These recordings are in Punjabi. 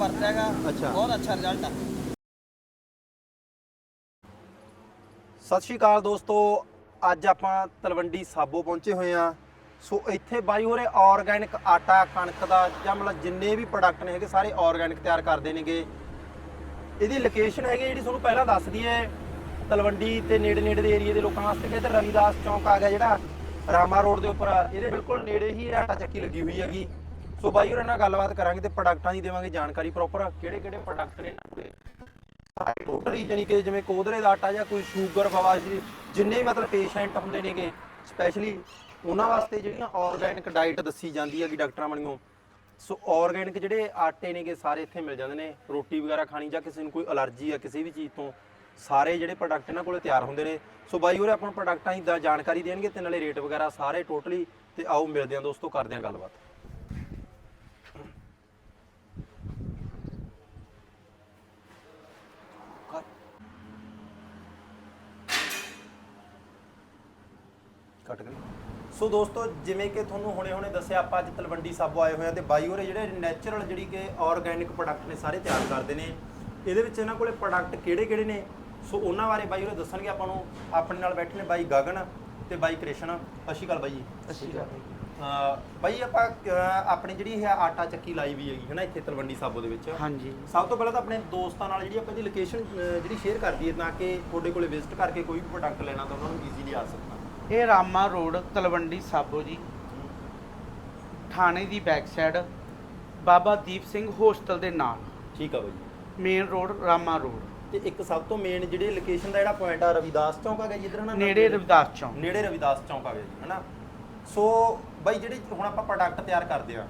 ਹੈਗਾ। ਅੱਛਾ। ਬਹੁਤ ਅੱਛਾ ਰਿਜ਼ਲਟ ਆ। ਸਤਿ ਸ਼੍ਰੀ ਅਕਾਲ ਦੋਸਤੋ ਅੱਜ ਆਪਾਂ ਤਲਵੰਡੀ ਸਾਬੋ ਪਹੁੰਚੇ ਹੋਏ ਆ ਸੋ ਇੱਥੇ ਬਾਈ ਹੋਰੇ ਆਰਗੈਨਿਕ ਆਟਾ ਕਣਕ ਦਾ ਜਾਂ ਮਤਲਬ ਜਿੰਨੇ ਵੀ ਪ੍ਰੋਡਕਟ ਨੇ ਹੈਗੇ ਸਾਰੇ ਆਰਗੈਨਿਕ ਤਿਆਰ ਕਰਦੇ ਨੇਗੇ। ਇਹਦੀ ਲੋਕੇਸ਼ਨ ਹੈਗੀ ਜਿਹੜੀ ਤੁਹਾਨੂੰ ਪਹਿਲਾਂ ਦੱਸ ਦਈਏ ਤਲਵੰਡੀ ਤੇ ਨੇੜੇ ਨੇੜੇ ਦੇ ਏਰੀਆ ਦੇ ਲੋਕਾਂ ਵਾਸਤੇ। ਕਿ ਤੇ ਰਵਿਦਾਸ ਚੌਂਕ ਆ ਗਿਆ ਜਿਹੜਾ ਰਾਮਾ ਰੋਡ ਦੇ ਉੱਪਰ। ਆ, ਇਹਦੇ ਬਿਲਕੁਲ ਨੇੜੇ ਹੀ ਇਹ ਆਟਾ ਚੱਕੀ ਲੱਗੀ ਹੋਈ ਹੈਗੀ। ਸੋ ਬਾਈ ਹੋਰਾਂ ਨਾਲ ਗੱਲਬਾਤ ਕਰਾਂਗੇ ਤੇ ਪ੍ਰੋਡਕਟਾਂ ਦੀ ਦੇਵਾਂਗੇ ਜਾਣਕਾਰੀ ਪ੍ਰੋਪਰ ਕਿਹੜੇ ਕਿਹੜੇ ਪ੍ਰੋਡਕਟ ਨੇ? ਇਹਨਾਂ ਕੋਲੇ ਟੋਟਲੀ ਜਾਨੀ ਕਿ ਜਿਵੇਂ ਕੋਦਰੇ ਦਾ ਆਟਾ ਜਾਂ ਕੋਈ ਸ਼ੂਗਰ ਬਵਾਸੀਰ ਜਿੰਨੇ ਵੀ ਮਤਲਬ ਪੇਸ਼ੈਂਟ ਹੁੰਦੇ ਨੇਗੇ ਸਪੈਸ਼ਲੀ ਉਹਨਾਂ ਵਾਸਤੇ ਜਿਹੜੀਆਂ ਆਰਗੈਨਿਕ ਡਾਈਟ ਦੱਸੀ ਜਾਂਦੀ ਹੈਗੀ ਡਾਕਟਰਾਂ ਵਾਲੀਆਂ ਸੋ ਆਰਗੈਨਿਕ ਜਿਹੜੇ ਆਟੇ ਨੇਗੇ ਸਾਰੇ ਇੱਥੇ ਮਿਲ ਜਾਂਦੇ ਨੇ। ਰੋਟੀ ਵਗੈਰਾ ਖਾਣੀ ਜਾਂ ਕਿਸੇ ਨੂੰ ਕੋਈ ਅਲਰਜੀ ਆ ਕਿਸੇ ਵੀ ਚੀਜ਼ ਤੋਂ, ਸਾਰੇ ਜਿਹੜੇ ਪ੍ਰੋਡਕਟ ਇਹਨਾਂ ਕੋਲੇ ਤਿਆਰ ਹੁੰਦੇ ਨੇ। ਸੋ ਬਾਈ ਹੋਰੇ, ਆਪਾਂ ਪ੍ਰੋਡਕਟਾਂ ਦੀ ਦਾ ਜਾਣਕਾਰੀ ਦੇਣਗੇ ਤੇ ਨਾਲੇ ਰੇਟ ਵਗੈਰਾ ਸਾਰੇ ਟੋਟਲੀ ਤੇ ਆਓ ਮਿਲਦੇ ਹਾਂ ਦੋਸਤੋ, ਕਰਦੇ ਹਾਂ ਗੱਲਬਾਤ। ਕੱਟ ਗਏ। ਸੋ ਦੋਸਤੋ ਜਿਵੇਂ ਕਿ ਤੁਹਾਨੂੰ ਹੁਣੇ ਹੁਣੇ ਦੱਸਿਆ ਆਪਾਂ ਅੱਜ ਤਲਵੰਡੀ ਸਾਬੋ ਆਏ ਹੋਏ ਆ ਤੇ ਬਾਈ ਹੋਰੇ ਜਿਹੜੇ ਨੈਚੁਰਲ ਜਿਹੜੀ ਕਿ ਆਰਗੈਨਿਕ ਪ੍ਰੋਡਕਟ ਨੇ ਸਾਰੇ ਤਿਆਰ ਕਰਦੇ ਨੇ। ਇਹਦੇ ਵਿੱਚ ਇਹਨਾਂ ਕੋਲੇ ਪ੍ਰੋਡਕਟ ਕਿਹੜੇ ਕਿਹੜੇ ਨੇ? ਸੋ ਉਹਨਾਂ ਬਾਰੇ ਬਾਈ ਹੋਰੇ ਦੱਸਣਗੇ ਆਪਾਂ ਨੂੰ। ਆਪਣੇ ਨਾਲ ਬੈਠੇ ਨੇ ਬਾਈ ਗਗਨ ਤੇ ਬਾਈ ਕ੍ਰਿਸ਼ਨ। ਸਤਿ ਸ਼੍ਰੀ ਅਕਾਲ ਬਾਈ ਜੀ। ਅਹ ਬਾਈ ਆਪਾਂ ਆਪਣੀ ਜਿਹੜੀ ਇਹ ਆਟਾ ਚੱਕੀ ਲਾਈ ਵੀ ਹੈਗੀ ਹੈ ਨਾ ਇੱਥੇ ਤਲਵੰਡੀ ਸਾਬੋ ਦੇ ਵਿੱਚ। ਹਾਂਜੀ। ਸਭ ਤੋਂ ਪਹਿਲਾਂ ਤਾਂ ਆਪਣੇ ਦੋਸਤਾਂ ਨਾਲ ਜਿਹੜੀ ਆਪਾਂ ਦੀ ਲੋਕੇਸ਼ਨ ਜਿਹੜੀ ਸ਼ੇਅਰ ਕਰ ਦਈਏ ਤਾਂ ਕਿ ਤੁਹਾਡੇ ਕੋਲੇ ਵਿਜ਼ਿਟ ਕਰਕੇ ਕੋਈ ਵੀ ਪ੍ਰੋਡਕਟ ਲੈਣਾ ਤਾਂ ਉਹਨਾਂ ਨੂੰ ਈਜ਼ੀਲੀ ਆ ਸਕਦਾ। ਇਹ ਰਾਮਾ ਰੋਡ ਤਲਵੰਡੀ ਸਾਬੋ ਜੀ। ਥਾਣੇ ਦੀ back side Baba Deep Singh hostel ਦੇ ਨਾਲ। ਠੀਕ ਆ ਬਾਈ ਮੇਨ ਰੋਡ ਰਾਮਾ ਰੋਡ। ਤੇ ਇੱਕ ਸਭ ਤੋਂ ਮੇਨ ਜਿਹੜੀ ਲੋਕੇਸ਼ਨ ਦਾ ਜਿਹੜਾ ਪੁਆਇੰਟ ਆ ਰਵਿਦਾਸ ਚੌਂਕ ਆ ਗਿਆ ਜਿੱਧਰ ਹਨਾ ਨੇੜੇ ਰਵਿਦਾਸ ਚੌਂਕ। ਨੇੜੇ ਰਵਿਦਾਸ ਚੌਂਕ ਆ ਗਿਆ ਜੀ ਹਨਾ? ਸੋ ਬਾਈ ਜਿਹੜੇ ਹੁਣ ਆਪਾਂ ਪ੍ਰੋਡਕਟ ਤਿਆਰ ਕਰਦੇ ਆ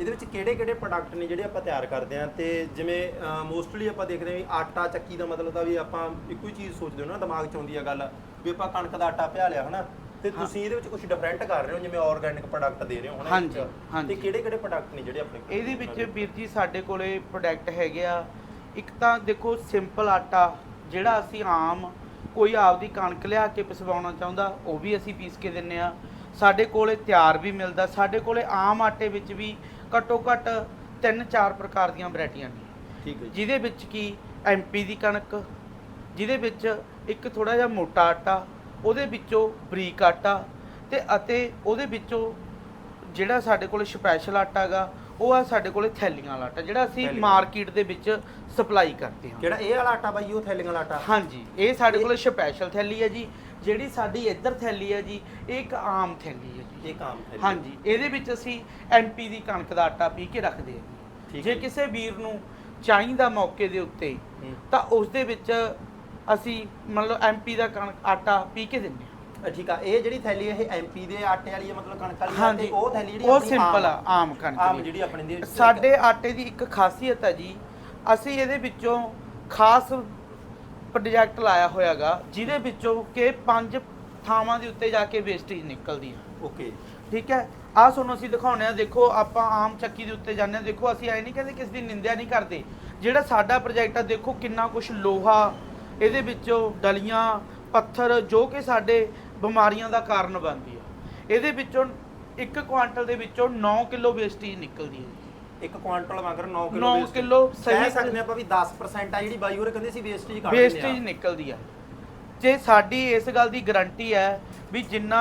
ਇਹਦੇ ਵਿੱਚ ਕਿਹੜੇ ਕਿਹੜੇ ਪ੍ਰੋਡਕਟ ਨੇ ਜਿਹੜੇ ਆਪਾਂ ਤਿਆਰ ਕਰਦੇ ਆ? ਤੇ ਜਿਵੇਂ ਮੋਸਟਲੀ ਆਪਾਂ ਦੇਖਦੇ ਆ ਵੀ ਆਟਾ ਚੱਕੀ ਦਾ ਮਤਲਬ ਤਾਂ ਵੀ ਆਪਾਂ ਇੱਕੋ ਹੀ ਚੀਜ਼ ਸੋਚਦੇ ਹੋ ਨਾ ਦਿਮਾਗ 'ਚ ਆਉਂਦੀ ਆ ਗੱਲ ਵੀ ਆਪਾਂ ਕਣਕ ਦਾ ਆਟਾ ਪਿਆ ਲਿਆ ਹਨਾ? ਤੇ। ਤੁਸੀਂ ਇਹਦੇ ਵਿੱਚ ਕੁਝ ਡਿਫਰੈਂਟ ਕਰ ਰਹੇ ਹੋ ਜਿਵੇਂ ਆਰਗੈਨਿਕ ਪ੍ਰੋਡਕਟ ਦੇ ਰਹੇ ਹੋ ਇਹਦੇ ਹਾਂਜੀ, ਵਿੱਚ। ਹਾਂਜੀ। ਤੇ ਕਿਹੜੇ ਕਿਹੜੇ ਪ੍ਰੋਡਕਟ ਨੇ ਜਿਹੜੇ ਆਪਣੇ ਕੋਲ? ਇਹਦੇ ਵਿੱਚ ਵੀਰ ਜੀ ਸਾਡੇ ਕੋਲੇ ਪ੍ਰੋਡਕਟ ਹੈਗੇ ਆ ਇੱਕ ਤਾਂ ਦੇਖੋ ਸਿੰਪਲ ਆਟਾ ਜਿਹੜਾ ਅਸੀਂ ਆਮ ਕੋਈ ਆਪਦੀ ਕਣਕ ਲਿਆ ਕੇ ਪਿਸਵਾਉਣਾ ਚਾਹੁੰਦਾ ਉਹ ਵੀ ਅਸੀਂ ਪੀਸ ਕੇ ਦਿੰਨੇ ਆ ਸਾਡੇ ਕੋਲੇ ਤਿਆਰ ਵੀ ਮਿਲਦਾ ਸਾਡੇ ਕੋਲੇ ਆਮ ਆਟੇ ਵਿੱਚ ਵੀ ਘੱਟੋ ਘੱਟ ਤਿੰਨ ਚਾਰ ਪ੍ਰਕਾਰ ਦੀਆਂ ਵੈਰਾਈਟੀਆਂ ਨੇ ਠੀਕ ਹੈ ਜੀ ਜਿਹਦੇ ਵਿੱਚ ਕੀ ਐਮਪੀ ਦੀ ਕਣਕ ਜਿਹਦੇ ਵਿੱਚ ਇੱਕ ਥੋੜਾ ਜਿਹਾ ਮੋਟਾ ਆਟਾ ਉਹਦੇ ਵਿੱਚੋਂ ਬਰੀਕ ਆਟਾ ਤੇ ਅਤੇ ਉਹਦੇ ਵਿੱਚੋਂ ਜਿਹੜਾ ਸਾਡੇ ਕੋਲ ਸਪੈਸ਼ਲ ਆਟਾ ਹੈਗਾ ਉਹ ਆ ਸਾਡੇ ਕੋਲੇ ਥੈਲੀਆਂ ਵਾਲਾ ਆਟਾ ਜਿਹੜਾ ਅਸੀਂ। ਮਾਰਕੀਟ ਦੇ ਵਿੱਚ ਸਪਲਾਈ ਕਰਦੇ ਹਾਂ ਜਿਹੜਾ ਇਹ ਵਾਲਾ ਆਟਾ ਬਾਈ ਉਹ ਥੈਲੀਆਂ ਵਾਲਾ ਆਟਾ ਹਾਂਜੀ ਇਹ ਸਾਡੇ ਕੋਲੇ ਸਪੈਸ਼ਲ ਥੈਲੀ ਹੈ ਜੀ ਜਿਹੜੀ ਸਾਡੀ ਇੱਧਰ ਥੈਲੀ ਹੈ ਜੀ ਇਹ ਇੱਕ ਆਮ ਥੈਲੀ ਹੈ ਜੀ ਇਹ ਕੰਮ ਥੈਲੀ ਹਾਂਜੀ ਇਹਦੇ ਵਿੱਚ ਅਸੀਂ ਐਮਪੀ ਦੀ ਕਣਕ ਦਾ ਆਟਾ ਪੀ ਕੇ ਰੱਖਦੇ ਹਾਂ ਜੇ। ਕਿਸੇ ਵੀਰ ਨੂੰ ਚਾਹੀਦਾ ਮੌਕੇ ਦੇ ਉੱਤੇ। ਤਾਂ ਉਸ ਦੇ ਵਿੱਚ ਅਸੀਂ ਮੰਨ ਲਓ ਐਮਪੀ ਦਾ ਕਣਕ ਆਟਾ ਪੀ ਕੇ ਦਿੰਦੇ ਹਾਂ। ਅ, ਠੀਕ ਆ ਇਹ ਜਿਹੜੀ ਥੈਲੀ ਇਹ ਐਮਪੀ ਦੇ ਆਟੇ ਵਾਲੀ ਹੈ ਮਤਲਬ ਕਣਕ ਵਾਲੀ ਆ ਤੇ ਉਹ ਥੈਲੀ ਜਿਹੜੀ ਉਹ ਆਪਣੀ ਸਿੰਪਲ ਆ ਆਮ ਕਣਕ ਦੀ। ਜਿਹੜੀ ਆਪਣੀ ਦੀ ਸਾਡੇ ਆਟੇ ਦੀ ਇੱਕ ਖਾਸੀਅਤ ਹੈ ਜੀ ਅਸੀਂ ਇਹਦੇ ਵਿੱਚੋਂ ਖਾਸ ਪ੍ਰੋਜੈਕਟ ਲਾਇਆ ਹੋਇਆਗਾ ਜਿਹਦੇ ਵਿੱਚੋਂ ਕਿ ਪੰਜ ਥਾਵਾਂ ਦੇ ਉੱਤੇ ਜਾ ਕੇ ਵੇਸਟੇਜ ਨਿਕਲਦੀ ਆ। ਓਕੇ। ਠੀਕ ਹੈ? ਆਹ ਤੁਹਾਨੂੰ ਅਸੀਂ ਦਿਖਾਉਣੇ ਆ ਦੇਖੋ ਆਪਾਂ ਆਮ ਚੱਕੀ ਦੇ ਉੱਤੇ ਜਾਂਦੇ ਆ ਦੇਖੋ ਅਸੀਂ ਐ ਨਹੀਂ ਕਹਿੰਦੇ ਕਿਸੇ ਦੀ ਨਿੰਦਿਆ ਨਹੀਂ ਕਰਦੇ। ਜਿਹੜਾ ਸਾਡਾ ਪ੍ਰੋਜੈਕਟ ਆ ਦੇਖੋ ਕਿੰਨਾ ਕੁਝ ਲੋਹਾ ਇਹਦੇ ਵਿੱਚੋਂ ਡਲੀਆਂ ਪੱਥਰ ਜੋ ਕਿ ਸਾਡੇ ਬਿਮਾਰੀਆਂ ਦਾ ਕਾਰਨ ਬਣਦੀ ਆ। ਇਹਦੇ ਵਿੱਚੋਂ 1 ਕੁਆਂਟਲ ਦੇ ਵਿੱਚੋਂ 9 ਕਿਲੋ ਵੇਸਟੇਜ ਨਿਕਲਦੀ ਹੈ ਇੱਕ ਕੁਆਂਟਲ ਵਾਂਗਰ 9 ਕਿਲੋ 9 ਕਿਲੋ ਸਹੀ ਸਕਦੇ ਆਪਾਂ ਵੀ 10% ਆ ਜਿਹੜੀ ਬਾਈ ਹੋਰੇ ਕਹਿੰਦੇ ਸੀ ਵੇਸਟੇਜ ਕੱਢ ਵੇਸਟੇਜ ਨਿਕਲਦੀ ਆ। ਜੇ ਸਾਡੀ ਇਸ ਗੱਲ ਦੀ ਗਾਰੰਟੀ ਹੈ ਵੀ ਜਿੰਨਾ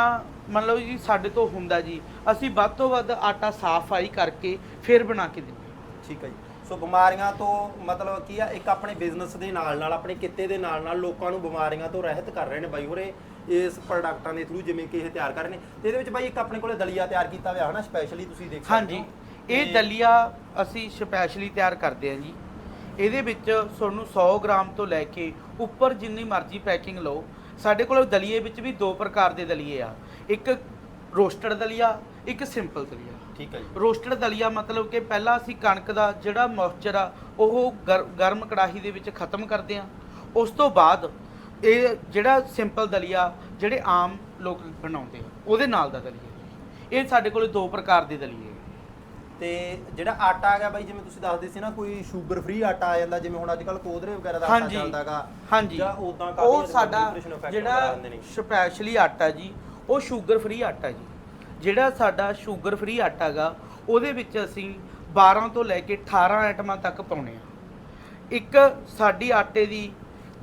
ਮੰਨ ਲਓ ਜੀ ਸਾਡੇ ਤੋਂ ਹੁੰਦਾ ਜੀ ਅਸੀਂ ਵੱਧ ਤੋਂ ਵੱਧ ਆਟਾ ਸਾਫ਼-ਆਈ ਕਰਕੇ ਫਿਰ ਬਣਾ ਕੇ ਦਿੰਦੇ। ਠੀਕ ਹੈ ਜੀ। ਸੋ ਬਿਮਾਰੀਆਂ ਤੋਂ ਮਤਲਬ ਕੀ ਆ ਇੱਕ ਆਪਣੇ ਬਿਜ਼ਨਸ ਦੇ ਨਾਲ ਨਾਲ ਆਪਣੇ ਕਿੱਤੇ ਦੇ ਨਾਲ ਨਾਲ ਲੋਕਾਂ ਨੂੰ ਬਿਮਾਰੀਆਂ ਤੋਂ ਰਹਿਤ ਕਰ ਰਹੇ ਨੇ ਬਾਈ ਹੋਰੇ ਇਸ ਪ੍ਰੋਡਕਟਾਂ ਦੇ ਥਰੂ ਜਿਵੇਂ ਕਿ ਇਹ ਤਿਆਰ ਕਰ ਰਹੇ ਨੇ। ਤੇ ਇਹਦੇ ਵਿੱਚ ਬਾਈ ਇੱਕ ਆਪਣੇ ਕੋਲੇ ਦਲੀਆ ਤਿਆਰ ਕੀਤਾ ਹੋਇਆ ਹਨਾ ਸਪੈਸ਼ਲੀ ਤੁਸੀਂ ਦੇਖ ਸਕਦੇ ਹਾਂਜੀ ਹੋ। ਇਹ ਦਲੀਆ ਅਸੀਂ ਸਪੈਸ਼ਲੀ ਤਿਆਰ ਕਰਦੇ ਹਾਂ ਜੀ। ਇਹਦੇ ਵਿੱਚ ਤੁਹਾਨੂੰ 100 ਗ੍ਰਾਮ ਤੋਂ ਲੈ ਕੇ ਉੱਪਰ ਜਿੰਨੀ ਮਰਜ਼ੀ ਪੈਕਿੰਗ ਲਓ ਸਾਡੇ ਕੋਲ ਦਲੀਏ ਵਿੱਚ ਵੀ ਦੋ ਪ੍ਰਕਾਰ ਦੇ ਦਲੀਏ ਆ। ਇੱਕ ਰੋਸਟਡ ਦਲੀਆ ਇੱਕ ਸਿੰਪਲ ਦਲੀਆ। ਠੀਕ ਹੈ ਜੀ। ਰੋਸਟਡ ਦਲੀਆ ਮਤਲਬ ਕਿ ਪਹਿਲਾਂ ਅਸੀਂ ਕਣਕ ਦਾ ਜਿਹੜਾ ਮੋਇਸਚਰ ਆ ਉਹ ਗਰ- ਗਰਮ ਕੜਾਹੀ ਦੇ ਵਿੱਚ ਖਤਮ ਕਰਦੇ ਆ ਉਸ ਤੋਂ ਬਾਅਦ ਇਹ ਜਿਹੜਾ ਸਿੰਪਲ ਦਲੀਆ ਜਿਹੜੇ ਆਮ ਲੋਕ ਬਣਾਉਂਦੇ ਆ ਉਹਦੇ ਨਾਲ ਦਾ ਦਲੀਆ ਇਹ ਸਾਡੇ ਕੋਲੇ ਦੋ ਪ੍ਰਕਾਰ ਦੇ ਦਲੀਏ ਆ। ਤੇ ਜਿਹੜਾ ਆਟਾ ਹੈਗਾ ਬਾਈ ਜਿਵੇਂ ਤੁਸੀਂ ਦੱਸਦੇ ਸੀ ਨਾ ਕੋਈ ਸ਼ੂਗਰ ਫ੍ਰੀ ਆਟਾ ਆ ਜਾਂਦਾ ਜਿਵੇਂ ਹੁਣ ਅੱਜ ਕੱਲ ਕੋਧਰੇ ਵਗੈਰਾ ਦਾ ਆਟਾ ਹਾਂਜੀ ਚੱਲਦਾਗਾ ਹਾਂਜੀ। ਜਾਂ ਉਦਾਂ ਉਹ ਸਾਡਾ ਜਿਹੜਾ ਸਪੈਸ਼ਲੀ ਆਟਾ ਜੀ ਉਹ ਸ਼ੂਗਰ ਫ੍ਰੀ ਆਟਾ ਜੀ। ਜਿਹੜਾ ਸਾਡਾ ਸ਼ੂਗਰ ਫ੍ਰੀ ਆਟਾ ਗਾ ਉਹਦੇ ਵਿੱਚ ਅਸੀਂ 12 ਤੋਂ ਲੈ ਕੇ 18 ਆਈਟਮਾਂ ਤੱਕ ਪਾਉਣੇ ਆ ਇੱਕ ਸਾਡੀ ਆਟੇ ਦੀ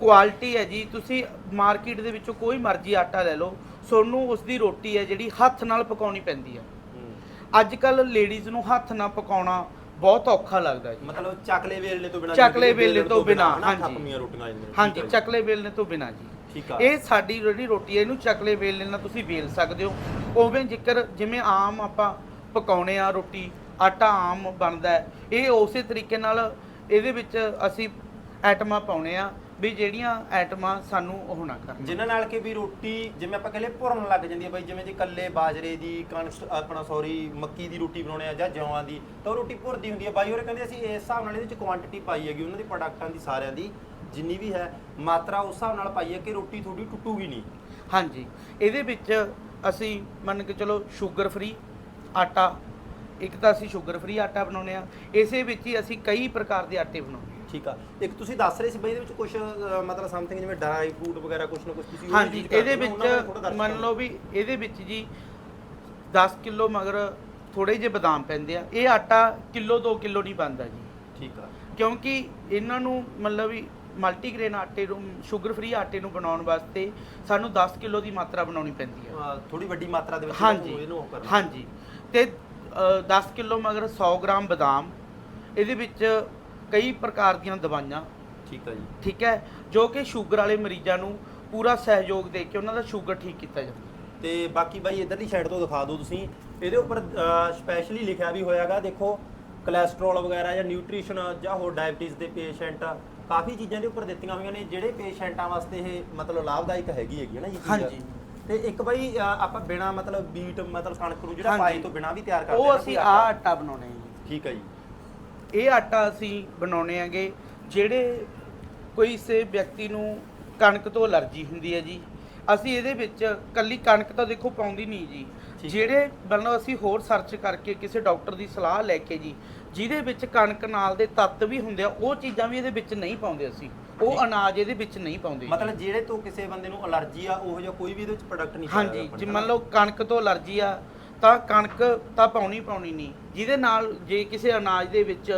ਕੁਆਲਿਟੀ ਹੈ ਜੀ ਤੁਸੀਂ ਮਾਰਕੀਟ ਦੇ ਵਿੱਚੋਂ ਕੋਈ ਮਰਜ਼ੀ ਆਟਾ ਲੈ ਲਓ ਤੁਹਾਨੂੰ ਉਸ ਦੀ ਰੋਟੀ ਹੈ ਜਿਹੜੀ ਹੱਥ ਨਾਲ ਪਕਾਉਣੀ ਪੈਂਦੀ ਆ ਅੱਜ ਕੱਲ ਲੇਡੀਜ਼ ਨੂੰ ਹੱਥ ਨਾਲ ਪਕਾਉਣਾ ਬਹੁਤ ਔਖਾ ਲੱਗਦਾ ਜੀ ਮਤਲਬ ਚੱਕਲੇ ਵੇਲਣੇ ਤੋਂ ਬਿਨਾ ਚੱਕਲੇ ਵੇਲਣੇ ਤੋਂ ਬਿਨਾਂ, ਹਾਂਜੀ। ਰੋਟੀਆਂ। ਹਾਂਜੀ। ਚੱਕਲੇ ਵੇਲਣੇ ਤੋਂ ਬਿਨਾ ਜੀ ਠੀਕ ਆ ਇਹ ਸਾਡੀ ਜਿਹੜੀ ਰੋਟੀ ਹੈ ਇਹਨੂੰ ਚੱਕਲੇ ਵੇਲਣੇ ਨਾਲ ਤੁਸੀਂ ਵੇਲ ਸਕਦੇ ਹੋ ਉਵੇਂ ਜ਼ਿਕਰ ਜਿਵੇਂ ਆਮ ਆਪਾਂ ਪਕਾਉਣੇ ਆ ਰੋਟੀ ਆਟਾ ਆਮ ਬਣਦਾ ਹੈ ਇਹ ਉਸੇ ਤਰੀਕੇ ਨਾਲ ਇਹਦੇ ਵਿੱਚ ਅਸੀਂ ਐਟਮਾਂ ਪਾਉਣੇ ਆ ਵੀ ਜਿਹੜੀਆਂ ਐਟਮਾਂ ਸਾਨੂੰ ਉਹ ਨਾ ਕਰਨ। ਜਿਨ੍ਹਾਂ ਨਾਲ ਕਿ ਵੀ ਰੋਟੀ ਜਿਵੇਂ ਆਪਾਂ ਕਹਿੰਦੇ ਭੁਰਨ ਲੱਗ ਜਾਂਦੀ ਹੈ ਬਾਈ ਜਿਵੇਂ ਜੇ ਕੱਲੇ ਬਾਜਰੇ ਦੀ ਕਣਕ ਆਪਣਾ ਸੌਰੀ ਮੱਕੀ ਦੀ ਰੋਟੀ ਬਣਾਉਣੇ ਆ ਜਾਂ ਜੌਆਂ ਦੀ ਤਾਂ ਉਹ ਰੋਟੀ ਭੁਰਦੀ ਹੁੰਦੀ ਹੈ। ਬਾਈ ਹੋਰ ਕਹਿੰਦੇ ਅਸੀਂ ਇਸ ਹਿਸਾਬ ਨਾਲ ਇਹਦੇ ਵਿੱਚ ਕੁਆਂਟੀਟੀ ਪਾਈ ਹੈਗੀ ਉਹਨਾਂ ਦੀ ਪ੍ਰੋਡਕਟਾਂ ਦੀ ਸਾਰਿਆਂ ਦੀ ਜਿੰਨੀ ਵੀ ਹੈ ਮਾਤਰਾ ਉਸ ਹਿਸਾਬ ਨਾਲ ਪਾਈ ਹੈ ਕਿ ਰੋਟੀ ਥੋੜੀ ਟੁੱਟੂਗੀ ਨਹੀਂ। ਹਾਂਜੀ ਇਹਦੇ ਵਿੱਚ ਅਸੀਂ ਮੰਨ ਕੇ ਚਲੋ ਸ਼ੂਗਰ ਫ੍ਰੀ ਆਟਾ ਇੱਕ ਤਾਂ ਅਸੀਂ ਸ਼ੂਗਰ ਫ੍ਰੀ ਆਟਾ ਬਣਾਉਂਦੇ ਆ ਇਸੇ ਵਿੱਚ ਹੀ ਅਸੀਂ ਕਈ ਪ੍ਰਕਾਰ ਦੇ ਆਟੇ ਬਣਾਉਂਦੇ ਹਾਂ। ਠੀਕ ਆ। ਇੱਕ ਤੁਸੀਂ ਦੱਸ ਰਹੇ ਸੀ ਬਈ ਇਹਦੇ ਵਿੱਚ ਕੁਝ ਮਤਲਬ ਸਮਥਿੰਗ ਜਿਵੇਂ ਡਰਾਈ ਫਰੂਟ ਵਗੈਰਾ ਕੁਝ ਨਾ ਕੁਝ ਤੁਸੀਂ ਹਾਂਜੀ ਇਹਦੇ ਵਿੱਚ ਮੰਨ। ਲਓ ਵੀ ਇਹਦੇ ਵਿੱਚ ਜੀ 10 ਕਿਲੋ ਮਗਰ ਥੋੜੇ ਜਿਹੇ ਬਦਾਮ ਪੈਂਦੇ ਆ। ਇਹ ਆਟਾ ਕਿਲੋ 2 ਕਿਲੋ ਨਹੀਂ ਬਣਦਾ ਜੀ। ਠੀਕ ਆ। ਕਿਉਂਕਿ ਇਹਨਾਂ ਨੂੰ ਮਤਲਬ ਵੀ ਮਲਟੀਗ੍ਰੇਨ ਆਟੇ ਨੂੰ ਸ਼ੂਗਰ ਫ੍ਰੀ ਆਟੇ ਨੂੰ ਬਣਾਉਣ ਵਾਸਤੇ ਸਾਨੂੰ 10 ਕਿਲੋ ਦੀ ਮਾਤਰਾ ਬਣਾਉਣੀ ਪੈਂਦੀ ਹੈ। ਥੋੜੀ ਵੱਡੀ ਮਾਤਰਾ ਦੇ ਵਿੱਚ ਹਾਂਜੀ ਇਹਨੂੰ ਉਹ ਕਰਨਾ। ਹਾਂਜੀ। ਤੇ ਅ, 10 ਕਿਲੋ ਮਗਰ 100 ਗ੍ਰਾਮ ਬਦਾਮ ਇਹਦੇ ਵਿੱਚ ਕਈ ਪ੍ਰਕਾਰ ਦੀਆਂ ਦਵਾਈਆਂ। ਠੀਕ ਆ ਜੀ। ਠੀਕ ਹੈ? ਜੋ ਕਿ ਸ਼ੂਗਰ ਵਾਲੇ ਮਰੀਜ਼ਾਂ ਨੂੰ ਪੂਰਾ ਸਹਿਯੋਗ ਦੇ ਕੇ ਉਹਨਾਂ ਦਾ ਸ਼ੂਗਰ ਠੀਕ ਕੀਤਾ ਜਾਂਦਾ। ਤੇ ਬਾਕੀ ਬਾਈ ਇਧਰਲੀ ਸਾਈਡ ਤੋਂ ਦਿਖਾ ਦਿਓ ਤੁਸੀਂ। ਇਹਦੇ ਉੱਪਰ ਸਪੈਸ਼ਲੀ ਲਿਖਿਆ ਵੀ ਹੋਇਆਗਾ ਦੇਖੋ ਕੋਲੇਸਟ੍ਰੋਲ ਵਗੈਰਾ ਜਾਂ ਨਿਊਟ੍ਰੀਸ਼ਨ ਜਾਂ ਹੋਰ ਡਾਇਬੀਟੀਜ਼ ਦੇ ਪੇਸ਼ੈਂਟ ਕਾਫੀ ਚੀਜ਼ਾਂ ਦੇ ਉੱਪਰ ਦਿੱਤੀਆਂ ਹੋਈਆਂ ਨੇ ਜਿਹੜੇ ਪੇਸ਼ੈਂਟਾਂ ਵਾਸਤੇ ਇਹ ਮਤਲਬ ਲਾਭਦਾਇਕ ਹੈਗੀ ਹੈਗੀ ਹੈ ਨਾ ਜੀ ਚੀਜ਼। ਹਾਂਜੀ। ਤੇ ਇੱਕ ਬਾਈ ਅ, ਆਪਾਂ ਬਿਨਾ ਮਤਲਬ ਬੀਟ ਮਤਲਬ ਕਣਕ ਨੂੰ ਜਿਹੜਾ ਹਾਂਜੀ। ਪਾਈ ਤੋਂ ਬਿਨਾ ਵੀ ਤਿਆਰ ਕਰਦੇ ਉਹ ਨਾ ਅਸੀਂ ਕੋਈ ਆ ਆਟਾ। ਆਟਾ ਬਣਾਉਣੇ ਆ ਜੀ ਠੀਕ ਹੈ ਜੀ ਇਹ ਆਟਾ ਅਸੀਂ ਬਣਾਉਣੇ ਆਗੇ ਜਿਹੜੇ ਕੋਈ ਸੇ ਵਿਅਕਤੀ ਨੂੰ ਕਣਕ ਤੋਂ ਅਲਰਜੀ ਹੁੰਦੀ ਹੈ ਜੀ ਅਸੀਂ ਇਹਦੇ ਵਿੱਚ ਕੱਲੀ ਕਣਕ ਤਾਂ ਦੇਖੋ ਪਾਉਂਦੀ ਨਹੀਂ ਜੀ ਠੀਕ ਹੈ। ਜਿਹੜੇ ਮਤਲਬ ਅਸੀਂ ਹੋਰ ਸਰਚ ਕਰਕੇ ਕਿਸੇ ਡਾਕਟਰ ਦੀ ਸਲਾਹ ਲੈ ਕੇ ਜੀ ਜਿਹਦੇ ਵਿੱਚ ਕਣਕ ਨਾਲ ਦੇ ਤੱਤ ਵੀ ਹੁੰਦੇ ਆ ਉਹ ਚੀਜ਼ਾਂ ਵੀ ਇਹਦੇ ਵਿੱਚ ਨਹੀਂ ਪਾਉਂਦੇ ਅਸੀਂ ਉਹ। ਅਨਾਜ ਇਹਦੇ ਵਿੱਚ ਨਹੀਂ ਪਾਉਂਦੇ। ਮਤਲਬ ਜਿਹੜੇ ਤੋਂ ਕਿਸੇ ਬੰਦੇ ਨੂੰ ਅਲਰਜੀ ਆ ਉਹ ਜਿਹਾ ਕੋਈ ਵੀ ਇਹਦੇ ਵਿੱਚ ਪ੍ਰੋਡਕਟ ਨਹੀਂ ਹਾਂਜੀ ਜੇ ਮੰਨ? ਲਓ ਕਣਕ ਤੋਂ ਅਲਰਜੀ ਆ ਤਾਂ ਕਣਕ ਤਾਂ ਪਾਉਣੀ ਪਾਉਣੀ ਨਹੀਂ ਜਿਹਦੇ ਨਾਲ ਜੇ ਕਿਸੇ ਅਨਾਜ ਦੇ ਵਿੱਚ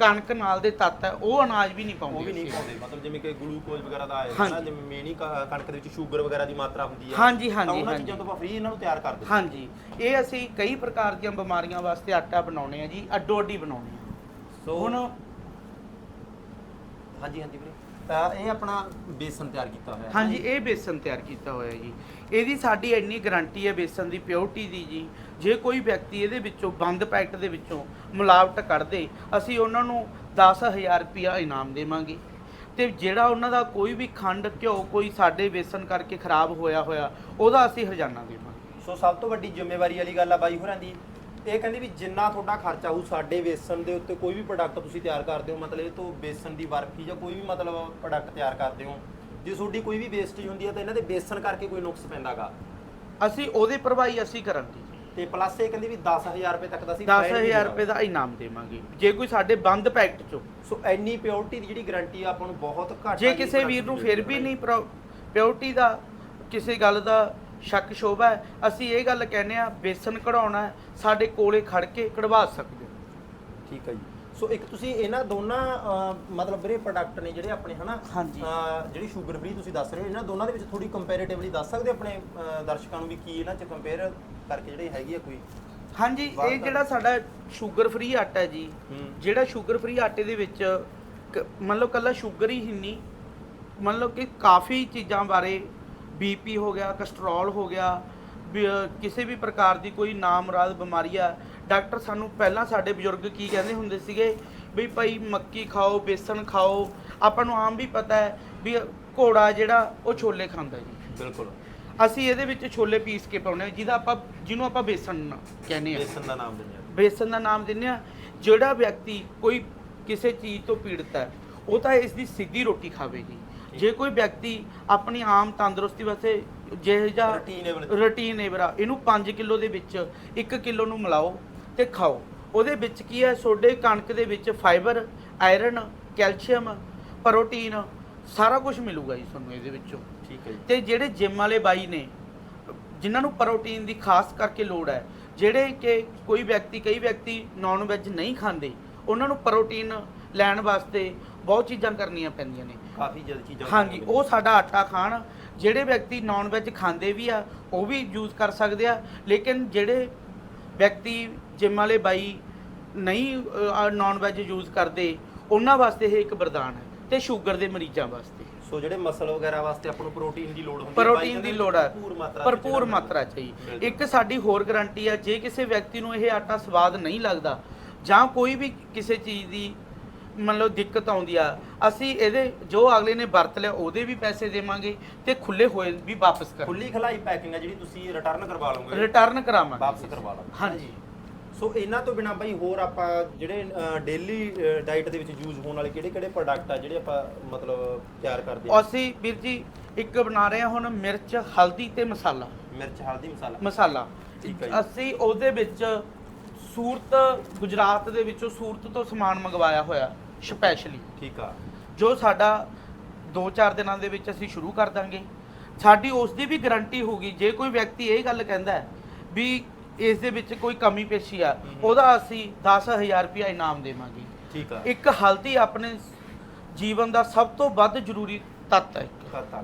ਕਣਕ ਨਾਲ ਦੇ ਤੱਤ ਹੈ ਉਹ ਅਨਾਜ ਵੀ ਨਹੀਂ ਪਾਉਂਦੇ ਉਹ ਵੀ ਨਹੀਂ। ਪਾਉਂਦੇ ਮਤਲਬ ਜਿਵੇਂ ਕਿ ਗਲੂਕੋਜ਼ ਵਗੈਰਾ ਦਾ ਆਇਆ ਹਾਂਜੀ। ਨਾ ਜਿਵੇਂ ਮੇਨੀ ਕ- ਕਣਕ ਦੇ ਵਿੱਚ ਸ਼ੂਗਰ ਵਗੈਰਾ ਦੀ ਮਾਤਰਾ ਹੁੰਦੀ ਹੈ। ਹਾਂਜੀ, ਤਾਂ ਉਹਨਾਂ ਹਾਂਜੀ। ਚੀਜ਼ਾਂ ਤੋਂ ਆਪਾਂ ਫ੍ਰੀ ਇਹਨਾਂ ਨੂੰ ਤਿਆਰ ਕਰ ਦਿੰਦੇ ਹਾਂਜੀ। ਇਹ ਅਸੀਂ ਕਈ ਪ੍ਰਕਾਰ ਦੀਆਂ ਬਿਮਾਰੀਆਂ ਵਾਸਤੇ ਆਟਾ ਬਣਾਉਣੇ ਆ ਜੀ ਅੱਡੋ ਅੱਡੀ ਬਣਾਉਣੇ ਆ ਸੋ ਹੁਣ ਹਾਂਜੀ ਹਾਂਜੀ ਵੀਰੇ। ਤਾਂ ਇਹ ਆਪਣਾ ਬੇਸਨ ਤਿਆਰ ਕੀਤਾ ਹੋਇਆ ਹੈ। ਹਾਂਜੀ ਇਹ ਬੇਸਨ ਤਿਆਰ ਕੀਤਾ ਹੋਇਆ ਜੀ। ਇਹਦੀ ਸਾਡੀ ਇੰਨੀ ਗਾਰੰਟੀ ਹੈ ਬੇਸਨ ਦੀ ਪਿਓਰਟੀ ਦੀ ਜੀ। ਜੇ ਕੋਈ ਵਿਅਕਤੀ ਇਹਦੇ ਵਿੱਚੋਂ ਬੰਦ ਪੈਕਟ ਦੇ ਵਿੱਚੋਂ ਮਿਲਾਵਟ ਕੱਢਦੇ ਅਸੀਂ ਉਹਨਾਂ ਨੂੰ 10000 ਰੁਪਿਆ ਇਨਾਮ ਦੇਵਾਂਗੇ। ਤੇ ਜਿਹੜਾ ਉਹਨਾਂ ਦਾ ਕੋਈ ਵੀ ਖੰਡ ਘਿਓ ਕੋਈ ਸਾਡੇ ਬੇਸਨ ਕਰਕੇ ਖਰਾਬ ਹੋਇਆ ਹੋਇਆ ਉਹਦਾ ਅਸੀਂ ਹਰਜਾਨਾ ਦੇਵਾਂਗੇ। ਸੋ ਸਭ ਤੋਂ ਵੱਡੀ ਜ਼ਿੰਮੇਵਾਰੀ ਵਾਲੀ ਗੱਲ ਆ ਬਾਈ ਹੋਰਾਂ ਦੀ ਇਹ ਕਹਿੰਦੇ ਵੀ ਜਿੰਨਾ ਤੁਹਾਡਾ ਖਰਚਾ ਹੋਊ ਸਾਡੇ ਬੇਸਨ ਦੇ ਉੱਤੇ ਕੋਈ ਵੀ ਪ੍ਰੋਡਕਟ ਤੁਸੀਂ ਤਿਆਰ ਕਰਦੇ ਹੋ ਮਤਲਬ ਇਹ ਤੋਂ ਬੇਸਨ ਦੀ ਬਰਫੀ ਜਾਂ ਕੋਈ ਵੀ ਮਤਲਬ ਪ੍ਰੋਡਕਟ ਤਿਆਰ ਕਰਦੇ ਹੋ ਜੇ ਤੁਹਾਡੀ ਕੋਈ ਵੀ ਵੇਸਟੇਜ ਹੁੰਦੀ ਹੈ ਤਾਂ ਇਹਨਾਂ ਦੇ ਬੇਸਨ ਕਰਕੇ ਕੋਈ ਨੁਕਸ ਪੈਂਦਾਗਾ ਅਸੀਂ ਉਹਦੇ ਭਰਵਾਈ ਅਸੀਂ ਕਰਾਂਗੇ ਤੇ ਪਲੱਸ ਇਹ ਕਹਿੰਦੇ ਵੀ 10000 ਰੁਪਏ ਤੱਕ ਦਾ ਵੀ 10000 ਰੁਪਏ ਦਾ ਇਨਾਮ ਦੇਵਾਂਗੇ। ਜੇ ਕੋਈ ਸਾਡੇ ਬੰਦ ਪੈਕਟ ਚੋਂ ਸੋ ਇੰਨੀ ਪਿਓਰਿਟੀ ਦੀ ਜਿਹੜੀ ਗਾਰੰਟੀ ਆ ਆਪਾਂ ਨੂੰ ਬਹੁਤ ਘੱਟ ਜੇ ਕਿਸੇ ਵੀਰ ਨੂੰ ਫਿਰ ਵੀ ਨਹੀਂ ਪਿਓਰਟੀ ਦਾ ਕਿਸੇ ਗੱਲ ਦਾ ਸ਼ੱਕ ਸ਼ੋਭਾ ਅਸੀਂ ਇਹ ਗੱਲ ਕਹਿੰਦੇ ਆ ਬੇਸਨ ਕਢਾਉਣਾ ਸਾਡੇ ਕੋਲੇ ਖੜ ਕੇ ਕਢਵਾ ਸਕਦੇ ਠੀਕ ਹੈ ਜੀ। ਸੋ ਇੱਕ ਤੁਸੀਂ ਇਹਨਾਂ ਦੋਨਾਂ ਅਹ, ਮਤਲਬ ਵੀਰੇ ਪ੍ਰੋਡਕਟ ਨੇ ਜਿਹੜੇ ਆਪਣੇ ਹਨਾ? ਹਾਂਜੀ। ਅਹ, ਜਿਹੜੀ ਸ਼ੂਗਰ ਫ੍ਰੀ ਤੁਸੀਂ ਦੱਸ ਰਹੇ ਹੋ ਇਹਨਾਂ ਦੋਨਾਂ ਦੇ ਵਿੱਚ ਥੋੜੀ ਕੰਪੈਰੀਟਿਵਲੀ ਦੱਸ ਸਕਦੇ ਹੋ ਆਪਣੇ ਅਹ, ਦਰਸ਼ਕਾਂ ਨੂੰ ਵੀ ਕੀ ਇਹਨਾਂ 'ਚ ਕੰਪੇਅਰ ਕਰਕੇ ਜਿਹੜੀ ਹੈਗੀ ਆ ਕੋਈ? ਹਾਂਜੀ ਵਾਹ ਇਹ ਤਾਂ- ਜਿਹੜਾ ਸਾਡਾ ਸ਼ੂਗਰ ਫ੍ਰੀ ਆਟਾ ਜੀ ਹੂੰ। ਜਿਹੜਾ ਸ਼ੂਗਰ ਫ੍ਰੀ ਆਟੇ ਦੇ ਵਿੱਚ ਕ- ਮੰਨ ਲਓ ਕੱਲਾ ਸ਼ੂਗਰ ਹੀ ਨਹੀਂ ਮੰਨ ਲਓ ਕਿ ਕਾਫੀ ਚੀਜ਼ਾਂ ਬਾਰੇ ਬੀਪੀ ਹੋ ਗਿਆ ਕੋਲੇਸਟ੍ਰੋਲ ਹੋ ਗਿਆ ਵੀ, ਅ, ਕਿਸੇ ਵੀ ਪ੍ਰਕਾਰ ਦੀ ਕੋਈ ਨਾਮਰਾਦ ਬਿਮਾਰੀ ਆ ਡਾਕਟਰ ਸਾਨੂੰ ਪਹਿਲਾਂ ਸਾਡੇ ਬਜ਼ੁਰਗ ਕੀ ਕਹਿੰਦੇ ਹੁੰਦੇ ਸੀਗੇ? ਵੀ ਭਾਈ ਮੱਕੀ ਖਾਓ ਬੇਸਨ ਖਾਓ। ਆਪਾਂ ਨੂੰ ਆਮ ਵੀ ਪਤਾ ਹੈ ਵੀ ਘੋੜਾ ਜਿਹੜਾ ਉਹ ਛੋਲੇ ਖਾਂਦਾ ਜੀ। ਬਿਲਕੁਲ। ਅਸੀਂ ਇਹਦੇ ਵਿੱਚ ਛੋਲੇ ਪੀਸ ਕੇ ਪਾਉਨੇ ਆ ਜਿਹਦਾ ਆਪਾਂ ਜਿਹਨੂੰ ਆਪਾਂ ਬੇਸਨ ਕਹਿੰਦੇ ਆ ਬੇਸਨ ਦਾ ਨਾਮ ਦਿੰਦੇ ਆ ਬੇਸਨ ਦਾ ਨਾਮ ਦਿੰਦੇ ਆ ਜਿਹੜਾ ਵਿਅਕਤੀ ਕੋਈ ਕਿਸੇ ਚੀਜ਼ ਤੋਂ ਪੀੜਤ ਹੈ ਉਹ ਤਾਂ ਇਸ ਦੀ ਸਿੱਧੀ ਰੋਟੀ ਖਾਵੇ ਜੀ। ਜੇ ਕੋਈ ਵਿਅਕਤੀ ਆਪਣੀ ਆਮ ਤੰਦਰੁਸਤੀ ਵਾਸਤੇ ਜਿਹੋ ਜਿਹਾ Routine ਰੂਟੀਨ ਏਵਰਾ ਇਹਨੂੰ 5 ਕਿਲੋ ਦੇ ਵਿੱਚ 1 ਕਿਲੋ ਨੂੰ ਮਿਲਾਓ। ਤੇ ਖਾਓ। ਉਹਦੇ ਵਿੱਚ ਕੀ ਹੈ? ਸੋਡੇ ਕਣਕ ਦੇ ਵਿੱਚ ਫਾਈਬਰ ਆਇਰਨ ਕੈਲਸ਼ੀਅਮ ਪ੍ਰੋਟੀਨ ਸਾਰਾ ਕੁਝ ਮਿਲੂਗਾ ਜੀ ਤੁਹਾਨੂੰ ਇਹਦੇ ਵਿੱਚੋਂ। ਠੀਕ ਹੈ ਜੀ। ਤੇ ਜਿਹੜੇ ਜਿਮ ਵਾਲੇ ਬਾਈ ਨੇ ਜਿਨ੍ਹਾਂ ਨੂੰ ਪ੍ਰੋਟੀਨ ਦੀ ਖਾਸ ਕਰਕੇ ਲੋੜ ਹੈ ਜਿਹੜੇ ਕਿ ਕੋਈ ਵਿਅਕਤੀ ਕਈ ਵਿਅਕਤੀ ਨਾਨ ਵੈਜ ਨਹੀਂ ਖਾਂਦੇ ਉਹਨਾਂ ਨੂੰ ਪ੍ਰੋਟੀਨ ਲੈਣ ਵਾਸਤੇ ਬਹੁਤ ਚੀਜ਼ਾਂ ਕਰਨੀਆਂ ਪੈਂਦੀਆਂ ਨੇ। ਕਾਫੀ ਜ਼ਿਆਦਾ ਚੀਜ਼ਾਂ ਹਾਂਜੀ ਉਹ ਸਾਡਾ ਆਟਾ ਖਾਣ ਜਿਹੜੇ ਵਿਅਕਤੀ ਨਾਨ ਵੈਜ ਖਾਂਦੇ ਵੀ ਆ ਉਹ ਵੀ ਯੂਜ਼ ਕਰ ਸਕਦੇ ਆ ਲੇਕਿਨ ਜਿਹੜੇ ਵਿਅਕਤੀ ਜਿਮ ਵਾਲੇ ਬਾਈ ਨਹੀਂ ਨਾਨ ਵੈਜ ਯੂਜ਼ ਕਰਦੇ ਉਹਨਾਂ ਵਾਸਤੇ ਇਹ ਇੱਕ ਵਰਦਾਨ ਹੈ ਤੇ ਸ਼ੂਗਰ ਦੇ ਮਰੀਜ਼ਾਂ ਵਾਸਤੇ। ਸੋ ਜਿਹੜੇ ਮਸਲ ਵਗੈਰਾ ਵਾਸਤੇ ਆਪਾਂ ਨੂੰ ਪ੍ਰੋਟੀਨ ਦੀ ਲੋੜ ਹੁੰਦੀ ਹੈ ਪ੍ਰੋਟੀਨ ਦੀ ਲੋੜ ਹੈ। ਭਰਪੂਰ ਮਾਤਰਾ ਭਰਪੂਰ ਜਿਹੜਾ ਮਾਤਰਾ। ਇੱਕ ਸਾਡੀ ਹੋਰ ਗਾਰੰਟੀ ਆ ਜੇ ਕਿਸੇ ਵਿਅਕਤੀ ਨੂੰ ਇਹ ਆਟਾ ਸਵਾਦ ਨਹੀਂ ਲੱਗਦਾ ਜਾਂ ਕੋਈ ਵੀ ਕਿਸੇ ਚੀਜ਼ ਦੀ ਮੰਨ ਲਓ ਦਿੱਕਤ ਆਉਂਦੀ ਆ ਅਸੀਂ ਇਹਦੇ ਜੋ ਅਗਲੇ ਨੇ ਵਰਤ ਲਿਆ ਉਹਦੇ ਵੀ ਪੈਸੇ ਦੇਵਾਂਗੇ ਤੇ ਖੁੱਲੇ ਹੋਏ ਵੀ ਵਾਪਸ ਕਰ ਖੁੱਲੀ ਖਲਾਈ ਪੈਕਿੰਗ ਹੈ ਜਿਹੜੀ ਤੁਸੀਂ ਰਿਟਰਨ ਕਰਵਾ ਲਓਗੇ। ਰਿਟਰਨ ਕਰਾਵਾਂਗੇ। ਵਾਪਸ ਕਰਵਾ ਲਓਗੇ। ਹਾਂਜੀ। ਸੋ ਇਹਨਾਂ ਤੋਂ ਬਿਨਾ ਬਾਈ ਹੋਰ ਆਪਾਂ ਜਿਹੜੇ ਡੇਲੀ ਡਾਈਟ ਦੇ ਵਿੱਚ ਯੂਜ਼ ਹੋਣ ਵਾਲੇ ਕਿਹੜੇ ਕਿਹੜੇ ਪ੍ਰੋਡਕਟ ਆ ਜਿਹੜੇ ਆਪਾਂ ਮਤਲਬ ਤਿਆਰ ਕਰਦੇ ਆ ਅਸੀਂ ਵੀਰ ਜੀ ਇੱਕ ਬਣਾ ਰਹੇ ਹਾਂ ਹੁਣ ਮਿਰਚ ਹਲਦੀ ਤੇ ਮਸਾਲਾ। ਮਿਰਚ ਹਲਦੀ ਮਸਾਲਾ। ਮਸਾਲਾ। ਠੀਕ ਹੈ ਜੀ। ਅਸੀਂ ਉਹਦੇ ਵਿੱਚ ਸੂਰਤ ਗੁਜਰਾਤ ਦੇ ਵਿੱਚੋਂ ਸੂਰਤ ਤੋਂ ਸਮਾਨ ਮੰਗਵਾਇਆ ਹੋਇਆ ਸਪੈਸ਼ਲੀ ਠੀਕ ਆ। ਜੋ ਸਾਡਾ 2-4 ਦਿਨਾਂ ਦੇ ਵਿੱਚ ਅਸੀਂ ਸ਼ੁਰੂ ਕਰ ਦਾਂਗੇ। ਸਾਡੀ ਉਸ ਦੀ ਵੀ ਗਾਰੰਟੀ ਹੋਊਗੀ। ਜੇ ਕੋਈ ਵਿਅਕਤੀ ਇਹ ਗੱਲ ਕਹਿੰਦਾ ਹੈ ਵੀ ਇਸ ਦੇ ਵਿੱਚ ਕੋਈ ਕਮੀ ਪੇਸ਼ੀ ਆ। ਉਹਦਾ ਅਸੀਂ 10000 ਰੁਪਇਆ ਇਨਾਮ ਦੇਵਾਂਗੇ। ਠੀਕ ਆ। ਇੱਕ ਹਲਦੀ ਆਪਣੇ ਜੀਵਨ ਦਾ ਸਭ ਤੋਂ ਵੱਧ ਜ਼ਰੂਰੀ ਤੱਤ ਹੈ ਤੱਤ ਆ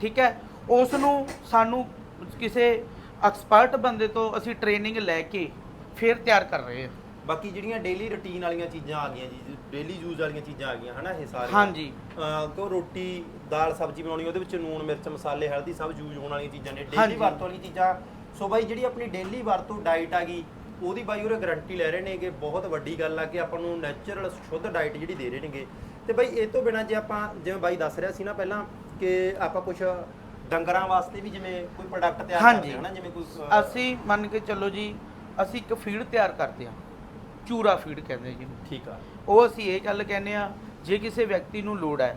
ਠੀਕ ਹੈ? ਉਸ ਨੂੰ ਸਾਨੂੰ ਕਿਸੇ ਐਕਸਪਰਟ ਬੰਦੇ ਤੋਂ ਅਸੀਂ ਟ੍ਰੇਨਿੰਗ ਲੈ ਕੇ ਫਿਰ ਤਿਆਰ ਕਰ ਰਹੇ ਹਾਂ। ਬਾਕੀ ਜਿਹੜੀਆਂ ਡੇਲੀ ਰੁਟੀਨ ਵਾਲੀਆਂ ਚੀਜ਼ਾਂ ਆ ਗਈਆਂ ਜੀ ਡੇਲੀ ਯੂਜ਼ ਵਾਲੀਆਂ ਚੀਜ਼ਾਂ ਆ ਗਈਆਂ ਹਨਾ ਇਹ ਸਾਰੀਆਂ? ਹਾਂਜੀ। ਕਿਉਂ ਰੋਟੀ ਦਾਲ ਸਬਜ਼ੀ ਬਣਾਉਣੀ ਉਹਦੇ ਵਿੱਚ ਨੂਣ ਮਿਰਚ ਮਸਾਲੇ ਹਲਦੀ ਸਭ ਯੂਜ਼ ਹੋਣ ਵਾਲੀਆਂ ਚੀਜ਼ਾਂ ਨੇ। ਡੇਲੀ ਵਰਤੋਂ ਵਾਲੀਆਂ ਚੀਜ਼ਾਂ ਸੋ ਬਾਈ ਜਿਹੜੀ ਆਪਣੀ ਡੇਲੀ ਵਰਤੋਂ ਡਾਈਟ ਆ ਗਈ ਉਹਦੀ ਬਾਈ ਉਹਰੇ ਗਾਰੰਟੀ ਲੈ ਰਹੇ ਨੇ ਕਿ ਬਹੁਤ ਵੱਡੀ ਗੱਲ ਆ ਕਿ ਆਪਾਂ ਨੂੰ ਨੈਚੁਰਲ ਸ਼ੁੱਧ ਡਾਈਟ ਜਿਹੜੀ ਦੇ ਰਹੇ ਨੇਗੇ। ਤੇ ਬਾਈ ਇਹ ਤੋਂ ਬਿਨਾ ਜੇ ਆਪਾਂ ਜਿਵੇਂ ਬਾਈ ਦੱਸ ਰਿਹਾ ਸੀ ਨਾ ਪਹਿਲਾਂ ਕਿ ਆਪਾਂ ਕੁਝ ਡੰਗਰਾਂ ਵਾਸਤੇ ਵੀ ਜਿਵੇਂ ਕੋਈ ਪ੍ਰੋਡਕਟ ਤਿਆਰ। ਕਰਦੇ ਹਾਂ ਨਾ ਜਿਵੇਂ ਕੋਈ ਅਸੀਂ ਮੰਨ ਕੇ ਚੱਲੋ ਜੀ ਅਸੀਂ ਇੱਕ ਫੀਡ ਤਿਆਰ ਕਰਦੇ ਹਾਂ ਚੂਰਾ ਫੀਡ ਕਹਿੰਦੇ ਜੀ ਜਿਹਨੂੰ। ਠੀਕ ਆ। ਉਹ ਅਸੀਂ ਇਹ ਗੱਲ ਕਹਿੰਦੇ ਆ ਜੇ ਕਿਸੇ ਵਿਅਕਤੀ ਨੂੰ ਲੋੜ ਹੈ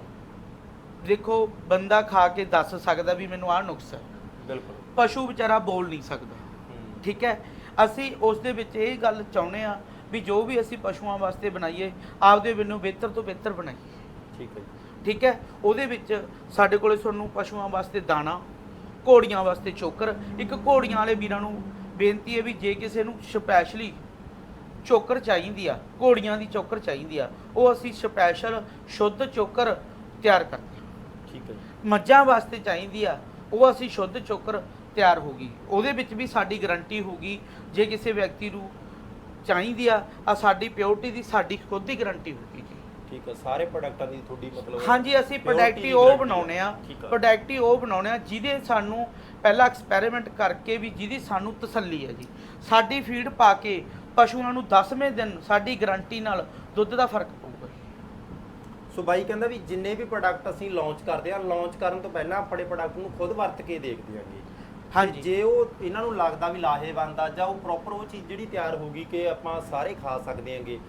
ਦੇਖੋ ਬੰਦਾ ਖਾ ਕੇ ਦੱਸ ਸਕਦਾ ਵੀ ਮੈਨੂੰ ਆਹ ਨੁਕਸ ਹੈ ਬਿਲਕੁਲ। ਪਸ਼ੂ ਵਿਚਾਰਾ ਬੋਲ ਨਹੀਂ ਸਕਦਾ। ਠੀਕ ਹੈ? ਅਸੀਂ ਉਸ ਦੇ ਵਿੱਚ ਇਹ ਗੱਲ ਚਾਹੁੰਦੇ ਆ ਵੀ ਜੋ ਵੀ ਅਸੀਂ ਪਸ਼ੂਆਂ ਵਾਸਤੇ ਬਣਾਈਏ ਆਪਦੇ ਵੱਲੋਂ ਬਿਹਤਰ ਤੋਂ ਬਿਹਤਰ ਬਣਾਈਏ। ਠੀਕ ਹੈ ਠੀਕ ਹੈ? ਉਹਦੇ ਵਿੱਚ ਸਾਡੇ ਕੋਲੇ ਤੁਹਾਨੂੰ ਪਸ਼ੂਆਂ ਵਾਸਤੇ ਦਾਣਾ ਘੋੜੀਆਂ ਵਾਸਤੇ ਚੋਕਰ ਇੱਕ ਘੋੜੀਆਂ ਵਾਲੇ ਵੀਰਾਂ ਨੂੰ ਬੇਨਤੀ ਹੈ ਵੀ ਜੇ ਕਿਸੇ ਨੂੰ ਸਪੈਸ਼ਲੀ ਚੋਕਰ ਚਾਹੀਦੀ ਆ ਘੋੜੀਆਂ ਦੀ ਚੋਕਰ ਚਾਹੀਦੀ ਆ ਉਹ ਅਸੀਂ ਸਪੈਸ਼ਲ ਸ਼ੁੱਧ ਚੋਕਰ ਤਿਆਰ ਕਰਦੇ ਹਾਂ। ਠੀਕ ਹੈ ਮੱਝਾਂ ਵਾਸਤੇ ਚਾਹੀਦੀ ਆ ਉਹ ਅਸੀਂ ਸ਼ੁੱਧ ਚੋਕਰ ਤਿਆਰ ਹੋਗੀ ਉਹਦੇ ਵਿੱਚ ਵੀ ਸਾਡੀ ਗਾਰੰਟੀ ਹੋਗੀ ਜੇ ਕਿਸੇ ਵਿਅਕਤੀ ਨੂੰ ਚਾਹੀਦੀ ਆ ਆ ਸਾਡੀ ਪਿਓਰਟੀ ਦੀ ਸਾਡੀ ਖੁਦ ਦੀ ਗਾਰੰਟੀ ਹੋਗੀ ਜੀ। ਠੀਕ ਹੈ ਸਾਰੇ ਪ੍ਰੋਡਕਟਾਂ ਦੀ ਤੁਹਾਡੀ ਮਤਲਬ ਹਾਂਜੀ ਅਸੀਂ ਪ੍ਰੋਡਕਟ ਹੀ ਉਹ ਬਣਾਉਣੇ ਆ। ਆ। ਪ੍ਰੋਡਕਟ ਹੀ ਉਹ ਬਣਾਉਣੇ ਆ ਜਿਹਦੇ ਸਾਨੂੰ ਪਹਿਲਾਂ ਐਕਸਪੈਰੀਮੈਂਟ ਕਰਕੇ ਵੀ ਜਿਹਦੀ ਸਾਨੂੰ ਤਸੱਲੀ ਹੈ ਜੀ। ਸਾਡੀ ਫੀਡ ਪਾ ਕੇ ਪਸ਼ੂਆਂ ਨੂੰ 10ਵੇਂ ਦਿਨ ਸਾਡੀ ਗਾਰੰਟੀ ਨਾਲ ਦੁੱਧ ਦਾ ਫ਼ਰਕ ਪਊਗਾ ਸੋ ਬਾਈ ਕਹਿੰਦਾ ਵੀ ਜਿੰਨੇ ਵੀ ਪ੍ਰੋਡਕਟ ਅਸੀਂ ਲਾਂਚ ਕਰਦੇ ਆ ਲਾਂਚ ਕਰਨ ਤੋਂ ਪਹਿਲਾਂ ਆਪਣੇ ਪ੍ਰੋਡਕਟ ਨੂੰ ਖੁਦ ਵਰਤ ਕੇ ਦੇਖਦੇ ਆਂਗੇ। ਹਾਂਜੀ ਜੇ ਉਹ ਇਹਨਾਂ ਨੂੰ ਲੱਗਦਾ ਵੀ ਲਾਹੇਵੰਦ ਆ ਜਾਂ ਉਹ ਪ੍ਰੋਪਰ ਉਹ ਚੀਜ਼ ਜਿਹੜੀ ਤਿਆਰ ਹੋਗੀ ਕਿ ਆਪਾਂ ਸਾਰੇ ਖਾ ਸਕਦੇ ਆਂਗੇ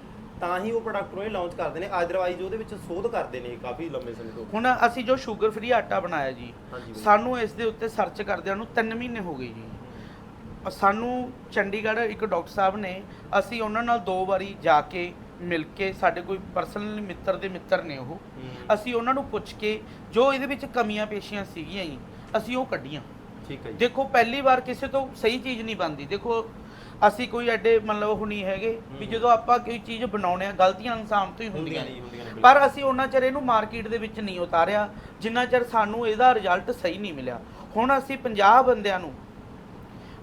ਤਾਂ ਹੀ ਉਹ ਪ੍ਰੋਡਕਟ ਨੂੰ ਇਹ ਲਾਂਚ ਕਰਦੇ ਨੇ। ਅਦਰਵਾਈਜ਼ ਉਹਦੇ ਵਿੱਚ ਸੋਧ ਕਰਦੇ ਨੇ ਕਾਫੀ ਲੰਮੇ ਸਮੇਂ ਤੋਂ। ਹੁਣ ਅਸੀਂ ਜੋ ਸ਼ੂਗਰ ਫ੍ਰੀ ਆਟਾ ਬਣਾਇਆ ਜੀ ਹਾਂਜੀ ਬਾਈ। ਸਾਨੂੰ ਇਸ ਦੇ ਉੱਤੇ ਸਰਚ ਕਰਦਿਆਂ ਨੂੰ 3 ਮਹੀਨੇ ਹੋ ਗਏ ਜੀ। ਸਾਨੂੰ ਚੰਡੀਗੜ੍ਹ ਇੱਕ ਡਾਕਟਰ ਸਾਹਿਬ ਨੇ ਅਸੀਂ ਉਹਨਾਂ ਨਾਲ ਦੋ ਵਾਰੀ ਜਾ ਕੇ ਮਿਲ ਕੇ ਸਾਡੇ ਕੋਈ ਪਰਸਨਲ ਮਿੱਤਰ ਦੇ ਮਿੱਤਰ ਨੇ ਉਹ ਹੂੰ, ਅਸੀਂ ਉਹਨਾਂ ਨੂੰ ਪੁੱਛ ਕੇ ਜੋ ਇਹਦੇ ਵਿੱਚ ਕਮੀਆਂ ਪੇਸ਼ੀਆਂ ਸੀਗੀਆਂ ਜੀ ਅਸੀਂ ਉਹ ਕੱਢੀਆਂ। ਠੀਕ ਹੈ ਜੀ। ਦੇਖੋ ਪਹਿਲੀ ਵਾਰ ਕਿਸੇ ਤੋਂ ਸਹੀ ਚੀਜ਼ ਨਹੀਂ ਬਣਦੀ। ਦੇਖੋ ਅਸੀਂ ਕੋਈ ਐਡੇ ਮਤਲਬ ਉਹ ਨਹੀਂ ਹੈਗੇ ਵੀ। ਜਦੋਂ ਆਪਾਂ ਕੋਈ ਚੀਜ਼ ਬਣਾਉਣੇ ਆ ਗਲਤੀਆਂ ਇਨਸਾਨ ਤੋਂ ਹੀ ਹੁੰਦੀਆਂ ਨੇ। ਹੁੰਦੀਆਂ ਨੇ ਬਿਲਕੁਲ। ਪਰ ਅਸੀਂ ਉਹਨਾਂ ਚਿਰ ਇਹਨੂੰ ਮਾਰਕੀਟ ਦੇ ਵਿੱਚ ਨਹੀਂ ਉਤਾਰਿਆ ਜਿੰਨਾ ਚਿਰ ਸਾਨੂੰ ਇਹਦਾ ਰਿਜ਼ਲਟ ਸਹੀ ਨਹੀਂ ਮਿਲਿਆ। ਹੁਣ ਅਸੀਂ 50 ਬੰਦਿਆਂ ਨੂੰ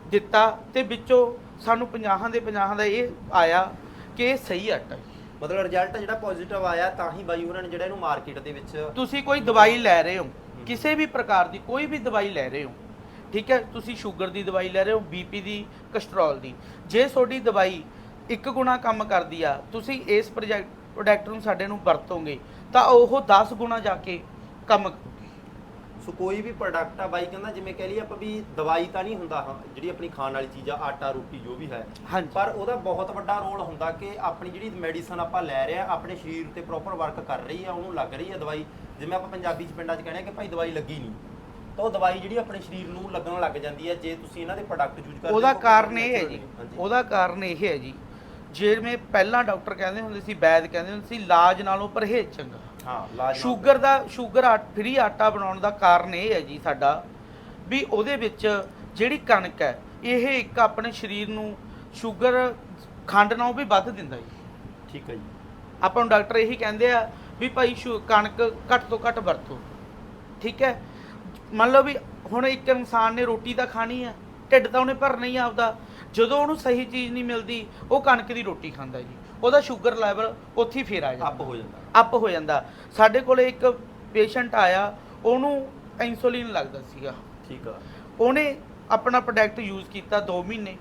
ਦਿੱਤਾ ਤੇ ਵਿੱਚੋਂ ਸਾਨੂੰ 50 ਦੇ 50 ਦਾ ਇਹ ਆਇਆ ਕਿ ਇਹ ਸਹੀ ਆਟਾ ਹੈ ਮਤਲਬ ਰਿਜ਼ਲਟ ਜਿਹੜਾ ਪੋਜ਼ਿਟਿਵ ਆਇਆ ਤਾਂ ਹੀ ਬਾਈ ਉਹਨਾਂ ਨੇ ਜਿਹੜਾ ਇਹਨੂੰ ਮਾਰਕੀਟ ਦੇ ਵਿੱਚ ਤੁਸੀਂ ਕੋਈ ਦਵਾਈ ਲੈ ਰਹੇ ਹੋ। ਕਿਸੇ ਵੀ ਪ੍ਰਕਾਰ ਦੀ ਕੋਈ ਵੀ ਦਵਾਈ ਲੈ ਰਹੇ ਹੋ ਠੀਕ ਹੈ? ਤੁਸੀਂ ਸ਼ੂਗਰ ਦੀ ਦਵਾਈ ਲੈ ਰਹੇ ਹੋ ਬੀਪੀ ਦੀ ਕੋਲੇਸਟ੍ਰੋਲ ਦੀ। ਜੇ ਤੁਹਾਡੀ ਦਵਾਈ ਇੱਕ ਗੁਣਾ ਕੰਮ ਕਰਦੀ ਆ ਤੁਸੀਂ ਇਸ ਪ੍ਰੋਜੈਕਟ ਪ੍ਰੋਡਕਟ ਨੂੰ ਸਾਡੇ ਨੂੰ ਵਰਤੋਗੇ ਤਾਂ ਉਹ 10 ਗੁਣਾ ਜਾ ਕੇ ਕੰਮ ਕਰੂਗੀ। ਸੋ ਕੋਈ ਵੀ ਪ੍ਰੋਡਕਟ ਆ ਬਾਈ ਕਹਿੰਦਾ ਜਿਵੇਂ ਕਹਿ ਲਈਏ ਆਪਾਂ ਵੀ ਦਵਾਈ ਤਾਂ ਨਹੀਂ ਹੁੰਦਾ ਹਾਂ, ਜਿਹੜੀ ਆਪਣੀ ਖਾਣ ਵਾਲੀ ਚੀਜ਼ ਆ ਆਟਾ ਰੋਟੀ ਜੋ ਵੀ ਹੈ। ਹਾਂਜੀ। ਪਰ ਉਹਦਾ ਬਹੁਤ ਵੱਡਾ ਰੋਲ ਹੁੰਦਾ ਕਿ ਆਪਣੀ ਜਿਹੜੀ ਮੈਡੀਸਨ ਆਪਾਂ ਲੈ ਰਹੇ ਆ ਆਪਣੇ ਸਰੀਰ ਤੇ ਪ੍ਰੋਪਰ ਵਰਕ ਕਰ ਰਹੀ ਆ ਉਹਨੂੰ ਲੱਗ ਰਹੀ ਆ ਦਵਾਈ। ਜਿਵੇਂ ਆਪਾਂ ਪੰਜਾਬੀ ਚ ਪਿੰਡਾਂ ਚ ਕਹਿੰਦੇ ਆ ਕਿ ਭਾਈ ਦਵਾਈ ਲੱਗੀ ਨਹੀਂ। ਤਾਂ ਉਹ ਦਵਾਈ ਜਿਹੜੀ ਆਪਣੇ ਸਰੀਰ ਨੂੰ ਲੱਗਣ ਲੱਗ ਜਾਂਦੀ ਹੈ ਜੇ ਤੁਸੀਂ ਇਹਨਾਂ ਦੇ ਪ੍ਰੋਡਕਟ ਯੂਜ਼ ਕਰਦੇ ਉਹਦਾ ਹੋ, ਕਾਰਨ ਇਹ ਹੈ ਜੀ। ਹਾਂਜੀ। ਉਹਦਾ ਕਾਰਨ ਇਹ ਹੈ ਜੀ। ਜਿਵੇਂ ਪਹਿਲਾਂ ਡਾਕਟਰ ਕਹਿੰਦੇ ਹੁੰਦੇ ਸੀ ਵੈਦ ਕਹਿੰਦੇ ਹੁੰਦੇ ਸੀ ਇਲਾਜ ਨਾਲੋਂ ਪਰਹੇਜ਼ ਚੰਗਾ। ਹਾਂ ਲਾਜ ਸ਼ੂਗਰ ਦਾ ਸ਼ੂਗਰ ਫ੍ਰੀ ਆਟਾ ਬਣਾਉਣ ਦਾ ਕਾਰਨ ਇਹ ਹੈ ਜੀ ਸਾਡਾ ਵੀ ਉਹਦੇ ਵਿੱਚ ਜਿਹੜੀ ਕਣਕ ਹੈ ਇਹ ਇੱਕ ਆਪਣੇ ਸਰੀਰ ਨੂੰ ਸ਼ੂਗਰ ਖੰਡ ਨਾਲੋਂ ਵੀ ਵੱਧ ਦਿੰਦਾ ਜੀ। ਠੀਕ ਹੈ ਜੀ। ਆਪਾਂ ਨੂੰ ਡਾਕਟਰ ਇਹੀ ਕਹਿੰਦੇ ਆ ਵੀ ਭਾਈ ਸ਼ੂ ਕਣਕ ਘੱਟ ਤੋਂ ਘੱਟ ਵਰਤੋ। ਠੀਕ ਹੈ? ਮੰਨ ਲਓ ਵੀ ਹੁਣ ਇੱਕ ਇਨਸਾਨ ਨੇ ਰੋਟੀ ਤਾਂ ਖਾਣੀ ਆ ਢਿੱਡ ਤਾਂ ਉਹਨੇ ਭਰਨਾ ਹੀ ਆਪਦਾ ਜਦੋਂ ਉਹਨੂੰ ਸਹੀ ਚੀਜ਼ ਨਹੀਂ ਮਿਲਦੀ ਉਹ ਕਣਕ ਦੀ ਰੋਟੀ ਖਾਂਦਾ ਜੀ। ਉਹਦਾ ਸ਼ੂਗਰ ਲੈਵਲ ਉੱਥੇ ਹੀ ਫੇਰ ਆ ਜਾਂਦਾ। ਅੱਪ ਹੋ ਜਾਂਦਾ। ਅਪ ਹੋ ਜਾਂਦਾ। ਸਾਡੇ ਕੋਲੇ ਇੱਕ ਪੇਸ਼ੈਂਟ ਆਇਆ ਉਹਨੂੰ ਇਨਸੂਲਿਨ ਲੱਗਦਾ ਸੀਗਾ। ਠੀਕ ਆ। ਉਹਨੇ ਆਪਣਾ ਪ੍ਰੋਡਕਟ ਯੂਜ਼ ਕੀਤਾ 2 ਮਹੀਨੇ।